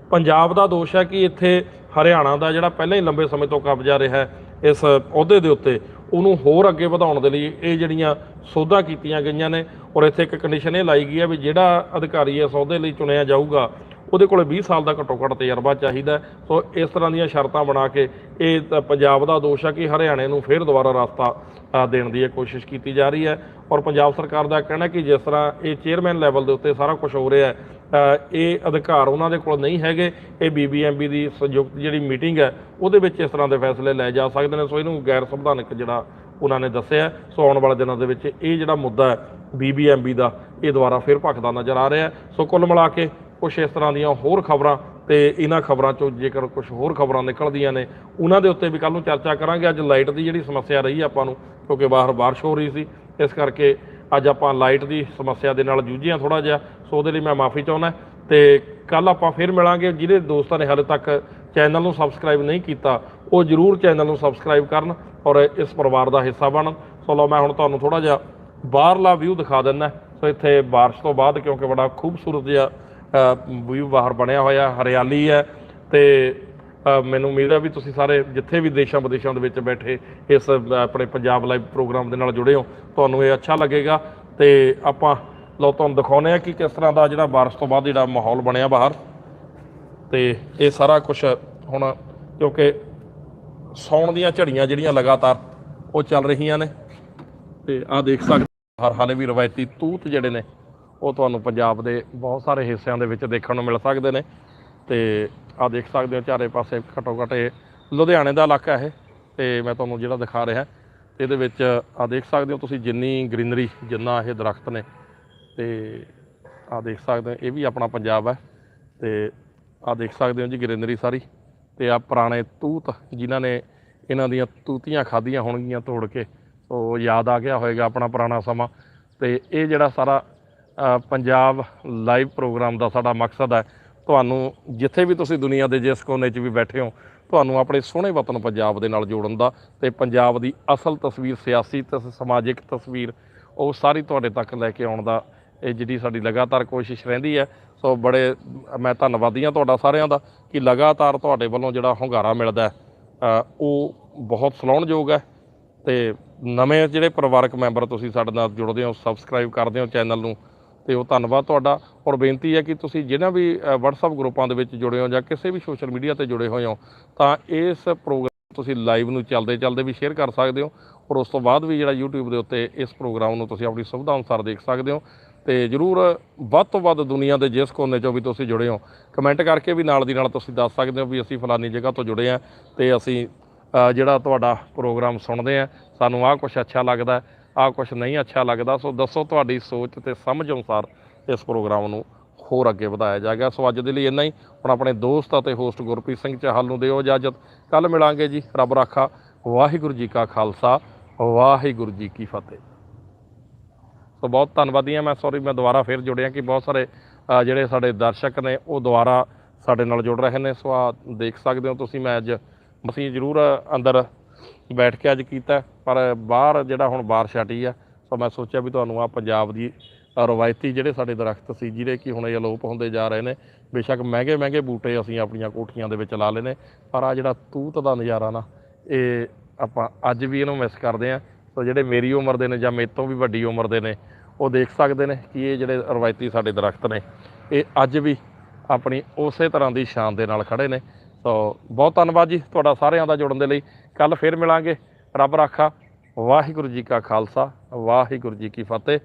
ਪੰਜਾਬ ਦਾ ਦੋਸ਼ ਹੈ ਕਿ ਇੱਥੇ ਹਰਿਆਣਾ ਦਾ ਜਿਹੜਾ ਪਹਿਲਾਂ ਹੀ ਲੰਬੇ ਸਮੇਂ ਤੋਂ ਕਬਜ਼ਾ ਰਿਹਾ ਇਸ ਅਹੁਦੇ ਦੇ ਉੱਤੇ ਉਹਨੂੰ ਹੋਰ ਅੱਗੇ ਵਧਾਉਣ ਦੇ ਲਈ ਇਹ ਜਿਹੜੀਆਂ ਸੋਧਾਂ ਕੀਤੀਆਂ ਗਈਆਂ ਨੇ ਔਰ ਇੱਥੇ ਇੱਕ ਕੰਡੀਸ਼ਨ ਇਹ ਲਾਈ ਗਈ ਹੈ ਵੀ ਜਿਹੜਾ ਅਧਿਕਾਰੀ ਇਸ ਅਹੁਦੇ ਲਈ ਚੁਣਿਆ ਜਾਊਗਾ, ਉਹਦੇ ਕੋਲੇ 20 ਸਾਲ ਦਾ ਘੱਟੋ ਘੱਟ ਤਜਰਬਾ ਚਾਹੀਦਾ ਸੋ ਇਸ ਤਰ੍ਹਾਂ ਦੀਆਂ ਸ਼ਰਤਾਂ ਬਣਾ ਕੇ ਇਹ ਪੰਜਾਬ ਦਾ ਦੋਸ਼ ਹੈ ਕਿ ਹਰਿਆਣੇ ਨੂੰ ਫਿਰ ਦੁਬਾਰਾ ਰਸਤਾ ਦੇਣ ਦੀ ਇਹ ਕੋਸ਼ਿਸ਼ ਕੀਤੀ ਜਾ ਰਹੀ ਹੈ। ਔਰ ਪੰਜਾਬ ਸਰਕਾਰ ਦਾ ਕਹਿਣਾ ਕਿ ਜਿਸ ਤਰ੍ਹਾਂ ਇਹ ਚੇਅਰਮੈਨ ਲੈਵਲ ਦੇ ਉੱਤੇ ਸਾਰਾ ਕੁਝ ਹੋ ਰਿਹਾ ਹੈ ਇਹ ਅਧਿਕਾਰ ਉਹਨਾਂ ਦੇ ਕੋਲ ਨਹੀਂ ਹੈਗੇ। ਇਹ ਬੀਬੀਐਮਬੀ ਦੀ ਸੰਯੁਕਤ ਜਿਹੜੀ ਮੀਟਿੰਗ ਹੈ, ਉਹਦੇ ਵਿੱਚ ਇਸ ਤਰ੍ਹਾਂ ਦੇ ਫੈਸਲੇ ਲਏ ਜਾ ਸਕਦੇ ਨੇ। ਸੋ ਇਹਨੂੰ ਗੈਰ ਸੰਵਿਧਾਨਕ ਜਿਹੜਾ ਉਹਨਾਂ ਨੇ ਦੱਸਿਆ ਸੋ ਆਉਣ ਵਾਲੇ ਦਿਨਾਂ ਦੇ ਵਿੱਚ ਇਹ ਜਿਹੜਾ ਮੁੱਦਾ ਹੈ ਬੀਬੀਐਮਬੀ ਦਾ, ਇਹ ਦੁਬਾਰਾ ਫਿਰ ਭਖਦਾ ਨਜ਼ਰ ਆ ਰਿਹਾ ਸੋ ਕੁੱਲ ਮਿਲਾ ਕੇ ਕੁਝ ਇਸ ਤਰ੍ਹਾਂ ਦੀਆਂ ਹੋਰ ਖਬਰਾਂ ਤੇ ਇਹਨਾਂ ਖਬਰਾਂ ਚੋਂ ਜੇਕਰ ਕੁਝ ਹੋਰ ਖਬਰਾਂ ਨਿਕਲਦੀਆਂ ਨੇ, ਉਹਨਾਂ ਦੇ ਉੱਤੇ ਵੀ ਕੱਲ ਨੂੰ ਚਰਚਾ ਕਰਾਂਗੇ। ਅੱਜ ਲਾਈਟ ਦੀ ਜਿਹੜੀ ਸਮੱਸਿਆ ਰਹੀ ਆਪਾਂ ਨੂੰ, ਕਿਉਂਕਿ ਬਾਹਰ ਬਾਰਿਸ਼ ਹੋ ਰਹੀ ਸੀ, ਇਸ ਕਰਕੇ ਅੱਜ ਆਪਾਂ ਲਾਈਟ ਦੀ ਸਮੱਸਿਆ ਦੇ ਨਾਲ ਜੂਝੇ ਹਾਂ ਥੋੜਾ ਜਿਹਾ, ਸੋ ਉਹਦੇ ਲਈ ਮੈਂ ਮਾਫੀ ਚਾਹੁੰਦਾ ਤੇ ਕੱਲ ਆਪਾਂ ਫਿਰ ਮਿਲਾਂਗੇ। ਜਿਹਦੇ ਦੋਸਤਾਂ ਨੇ ਹਾਲੇ ਤੱਕ ਚੈਨਲ ਨੂੰ ਸਬਸਕ੍ਰਾਈਬ ਨਹੀਂ ਕੀਤਾ, ਉਹ ਜਰੂਰ ਚੈਨਲ ਨੂੰ ਸਬਸਕ੍ਰਾਈਬ ਕਰਨ ਔਰ ਇਸ ਪਰਿਵਾਰ ਦਾ ਹਿੱਸਾ ਬਣਨ। ਸੋ ਲਓ, ਮੈਂ ਹੁਣ ਤੁਹਾਨੂੰ ਥੋੜਾ ਜਿਹਾ ਬਾਹਰਲਾ ਵਿਊ ਦਿਖਾ ਦਿੰਦਾ ਸੋ ਇੱਥੇ ਬਾਰਿਸ਼ ਤੋਂ ਬਾਅਦ ਕਿਉਂਕਿ ਬੜਾ ਖੂਬਸੂਰਤ ਜਿਹਾ ਵਿਊ ਬਾਹਰ ਬਣਿਆ ਹੋਇਆ, ਹਰਿਆਲੀ ਹੈ ਤੇ ਮੈਨੂੰ ਉਮੀਦ ਹੈ ਵੀ ਤੁਸੀਂ ਸਾਰੇ ਜਿੱਥੇ ਵੀ ਦੇਸ਼ਾਂ ਵਿਦੇਸ਼ਾਂ ਦੇ ਵਿੱਚ ਬੈਠੇ ਇਸ ਆਪਣੇ ਪੰਜਾਬ ਲਾਈਵ ਪ੍ਰੋਗਰਾਮ ਦੇ ਨਾਲ ਜੁੜੇ ਹੋ, ਤੁਹਾਨੂੰ ਇਹ ਅੱਛਾ ਲੱਗੇਗਾ। ਤੇ ਆਪਾਂ, ਲਓ ਤੁਹਾਨੂੰ ਦਿਖਾਉਂਦੇ ਆ ਕਿ ਕਿਸ ਤਰ੍ਹਾਂ ਦਾ ਜਿਹੜਾ ਬਾਰਿਸ਼ ਤੋਂ ਬਾਅਦ ਜਿਹੜਾ ਮਾਹੌਲ ਬਣਿਆ ਬਾਹਰ। ਤੇ ਇਹ ਸਾਰਾ ਕੁਝ ਹੁਣ, ਕਿਉਂਕਿ ਸੌਣ ਦੀਆਂ ਝੜੀਆਂ ਜਿਹੜੀਆਂ ਲਗਾਤਾਰ ਉਹ ਚੱਲ ਰਹੀਆਂ ਨੇ। ਤੇ ਆਹ ਦੇਖ ਸਕਦੇ ਹਰ ਹਾਲੇ ਵੀ ਰਵਾਇਤੀ ਤੂਤ ਜਿਹੜੇ ਨੇ, ਉਹ ਤੁਹਾਨੂੰ ਪੰਜਾਬ ਦੇ ਬਹੁਤ ਸਾਰੇ ਹਿੱਸਿਆਂ ਦੇ ਵਿੱਚ ਦੇਖਣ ਨੂੰ ਮਿਲ ਸਕਦੇ ਨੇ। ਤੇ ਆਹ ਦੇਖ ਸਕਦੇ ਹੋ, ਚਾਰੇ ਪਾਸੇ ਘੱਟੋ ਘੱਟ ਇਹ ਲੁਧਿਆਣੇ ਦਾ ਇਲਾਕਾ ਇਹ, ਤੇ ਮੈਂ ਤੁਹਾਨੂੰ ਜਿਹੜਾ ਦਿਖਾ ਰਿਹਾ, ਤੇ ਇਹਦੇ ਵਿੱਚ ਆਹ ਦੇਖ ਸਕਦੇ ਹੋ ਤੁਸੀਂ ਜਿੰਨੀ ਗ੍ਰੀਨਰੀ, ਜਿੰਨਾ ਇਹ ਦਰਖਤ ਨੇ, ਤੇ ਆਹ ਦੇਖ ਸਕਦੇ ਹੋ, ਇਹ ਵੀ ਆਪਣਾ ਪੰਜਾਬ ਹੈ, ਤੇ ਆਹ ਦੇਖ ਸਕਦੇ ਹੋ ਜੀ ਗ੍ਰੀਨਰੀ ਸਾਰੀ, ਤੇ ਆ ਪੁਰਾਣੇ ਤੂਤ ਜਿਨ੍ਹਾਂ ਨੇ ਇਹਨਾਂ ਦੀਆਂ ਤੂਤੀਆਂ ਖਾਧੀਆਂ ਹੋਣਗੀਆਂ ਤੋੜ ਕੇ, ਸੋ ਯਾਦ ਆ ਗਿਆ ਹੋਵੇਗਾ ਆਪਣਾ ਪੁਰਾਣਾ ਸਮਾਂ, ਤੇ ਇਹ ਜਿਹੜਾ ਸਾਰਾ ਪੰਜਾਬ ਲਾਈਵ ਪ੍ਰੋਗਰਾਮ ਦਾ ਸਾਡਾ ਮਕਸਦ ਹੈ ਤੁਹਾਨੂੰ ਜਿੱਥੇ ਵੀ ਤੁਸੀਂ ਦੁਨੀਆ ਦੇ ਜਿਸ ਕੋਨੇ 'ਚ ਵੀ ਬੈਠੇ ਹੋ, ਤੁਹਾਨੂੰ ਆਪਣੇ ਸੋਹਣੇ ਵਤਨ ਪੰਜਾਬ ਦੇ ਨਾਲ ਜੋੜਨ ਦਾ ਤੇ ਪੰਜਾਬ ਦੀ ਅਸਲ ਤਸਵੀਰ, ਸਿਆਸੀ ਤੇ ਸਮਾਜਿਕ ਤਸਵੀਰ, ਉਹ ਸਾਰੀ ਤੁਹਾਡੇ ਤੱਕ ਲੈ ਕੇ ਆਉਣ ਦਾ ਇਹ ਜਿਹੜੀ ਸਾਡੀ ਲਗਾਤਾਰ ਕੋਸ਼ਿਸ਼ ਰਹਿੰਦੀ ਹੈ। ਸੋ ਬੜੇ, ਮੈਂ ਧੰਨਵਾਦੀ ਹਾਂ ਤੁਹਾਡਾ ਸਾਰਿਆਂ ਦਾ ਕਿ ਲਗਾਤਾਰ ਤੁਹਾਡੇ ਵੱਲੋਂ ਜਿਹੜਾ ਹੁੰਗਾਰਾ ਮਿਲਦਾ ਉਹ ਬਹੁਤ ਸਲਾਹੁਣਯੋਗ ਹੈ ਤੇ ਨਵੇਂ ਜਿਹੜੇ ਪਰਿਵਾਰਕ ਮੈਂਬਰ ਤੁਸੀਂ ਸਾਡੇ ਨਾਲ ਜੁੜਦੇ ਹੋ, ਸਬਸਕ੍ਰਾਈਬ ਕਰਦੇ ਹੋ ਚੈਨਲ ਨੂੰ ਤੇ ਉਹ ਧੰਨਵਾਦ ਤੁਹਾਡਾ। ਔਰ ਬੇਨਤੀ ਹੈ ਕਿ ਤੁਸੀਂ ਜਿਹਨਾਂ ਵੀ ਅ, WhatsApp ਗਰੁੱਪਾਂ ਦੇ ਵਿੱਚ ਜੁੜੇ ਹੋ ਜਾਂ ਕਿਸੇ ਵੀ ਸੋਸ਼ਲ ਮੀਡੀਆ ਤੇ ਜੁੜੇ ਹੋਏ ਹੋ ਤਾਂ ਇਸ ਪ੍ਰੋਗਰਾਮ ਤੁਸੀਂ ਲਾਈਵ ਨੂੰ ਚੱਲਦੇ ਚੱਲਦੇ ਵੀ ਸ਼ੇਅਰ ਕਰ ਸਕਦੇ ਹੋ ਔਰ ਉਸ ਤੋਂ ਬਾਅਦ ਵੀ ਜਿਹੜਾ YouTube ਦੇ ਉੱਤੇ ਇਸ ਪ੍ਰੋਗਰਾਮ ਨੂੰ ਤੁਸੀਂ ਆਪਣੀ ਸੁਵਿਧਾ ਅਨੁਸਾਰ ਦੇਖ ਸਕਦੇ ਹੋ। ਤੇ ਜਰੂਰ ਵੱਧ ਤੋਂ ਵੱਧ ਦੁਨੀਆ ਦੇ ਜਿਸ ਕੋਨੇ 'ਚੋਂ ਵੀ ਤੁਸੀਂ ਜੁੜੇ ਹੋ ਕਮੈਂਟ ਕਰਕੇ ਵੀ ਨਾਲ ਦੀ ਨਾਲ ਤੁਸੀਂ ਦੱਸ ਸਕਦੇ ਹੋ ਵੀ ਅਸੀਂ ਫਲਾਨੀ ਜਗ੍ਹਾ ਤੋਂ ਜੁੜੇ ਆ ਤੇ ਅਸੀਂ ਜਿਹੜਾ ਤੁਹਾਡਾ ਪ੍ਰੋਗਰਾਮ ਸੁਣਦੇ ਆ ਸਾਨੂੰ ਆਹ ਕੁਝ ਅੱਛਾ ਲੱਗਦਾ ਆਹ ਕੁਝ ਨਹੀਂ ਅੱਛਾ ਲੱਗਦਾ, ਸੋ ਦੱਸੋ ਤੁਹਾਡੀ ਸੋਚ ਤੇ ਸਮਝ ਅਨੁਸਾਰ ਇਸ ਪ੍ਰੋਗਰਾਮ ਨੂੰ ਹੋਰ ਅੱਗੇ ਵਧਾਇਆ ਜਾਏਗਾ। ਸੋ ਅੱਜ ਦੇ ਲਈ ਇੰਨਾ ਹੀ। ਹੁਣ ਆਪਣੇ ਦੋਸਤ ਅਤੇ ਹੋਸਟ ਗੁਰਪ੍ਰੀਤ ਸਿੰਘ ਚਾਹਲ ਨੂੰ ਦਿਓ ਇਜਾਜ਼ਤ। ਕੱਲ ਮਿਲਾਂਗੇ ਜੀ। ਰੱਬ ਰਾਖਾ। ਵਾਹਿਗੁਰੂ ਜੀ ਕਾ ਖਾਲਸਾ। ਵਾਹਿਗੁਰੂ ਜੀ ਕੀ ਫਤਿਹ। ਸੋ ਬਹੁਤ ਧੰਨਵਾਦੀ ਹਾਂ ਮੈਂ। ਸੌਰੀ ਮੈਂ ਦੁਬਾਰਾ ਫਿਰ ਜੁੜਿਆ ਕਿ ਬਹੁਤ ਸਾਰੇ ਜਿਹੜੇ ਸਾਡੇ ਦਰਸ਼ਕ ਨੇ, ਉਹ ਦੁਬਾਰਾ ਸਾਡੇ ਨਾਲ ਜੁੜ ਰਹੇ ਨੇ। ਸੋ ਆ ਦੇਖ ਸਕਦੇ ਹੋ ਤੁਸੀਂ, ਮੈਂ ਅੱਜ ਅਸੀਂ ਜ਼ਰੂਰ ਅੰਦਰ ਬੈਠ ਕੇ ਅੱਜ ਕੀਤਾ, ਪਰ ਬਾਹਰ ਜਿਹੜਾ ਹੁਣ ਬਾਰਿਸ਼ ਹਟੀ ਆ, ਸੋ ਮੈਂ ਸੋਚਿਆ ਵੀ ਤੁਹਾਨੂੰ ਆ ਪੰਜਾਬ ਦੀ ਰਵਾਇਤੀ ਜਿਹੜੇ ਸਾਡੇ ਦਰਖਤ ਸੀ ਜਿਹੜੇ ਕਿ ਹੁਣ ਇਹ ਅਲੋਪ ਹੁੰਦੇ ਜਾ ਰਹੇ ਨੇ, ਬੇਸ਼ੱਕ ਮਹਿੰਗੇ ਮਹਿੰਗੇ ਬੂਟੇ ਅਸੀਂ ਆਪਣੀਆਂ ਕੋਠੀਆਂ ਦੇ ਵਿੱਚ ਲਾ ਲਏ ਨੇ ਪਰ ਆ ਜਿਹੜਾ ਤੂਤ ਦਾ ਨਜ਼ਾਰਾ ਨਾ, ਇਹ ਆਪਾਂ ਅੱਜ ਵੀ ਇਹਨੂੰ ਮਿਸ ਕਰਦੇ ਆ ਸੋ ਜਿਹੜੇ ਮੇਰੀ ਉਮਰ ਦੇ ਨੇ ਜਾਂ ਮੇਰੇ ਤੋਂ ਵੀ ਵੱਡੀ ਉਮਰ ਦੇ ਨੇ, ਉਹ ਦੇਖ ਸਕਦੇ ਨੇ ਕਿ ਇਹ ਜਿਹੜੇ ਰਵਾਇਤੀ ਸਾਡੇ ਦਰਖਤ ਨੇ, ਇਹ ਅੱਜ ਵੀ ਆਪਣੀ ਉਸੇ ਤਰ੍ਹਾਂ ਦੀ ਸ਼ਾਨ ਦੇ ਨਾਲ ਖੜੇ ਨੇ, ਸੋ ਬਹੁਤ ਧੰਨਵਾਦ ਜੀ ਤੁਹਾਡਾ ਸਾਰਿਆਂ ਦਾ ਜੁੜਨ ਦੇ ਲਈ ਕੱਲ ਫਿਰ ਮਿਲਾਂਗੇ। ਰੱਬ ਰਾਖਾ। ਵਾਹਿਗੁਰੂ ਜੀ ਕਾ ਖਾਲਸਾ ਵਾਹਿਗੁਰੂ ਜੀ ਕੀ ਫਤਿਹ।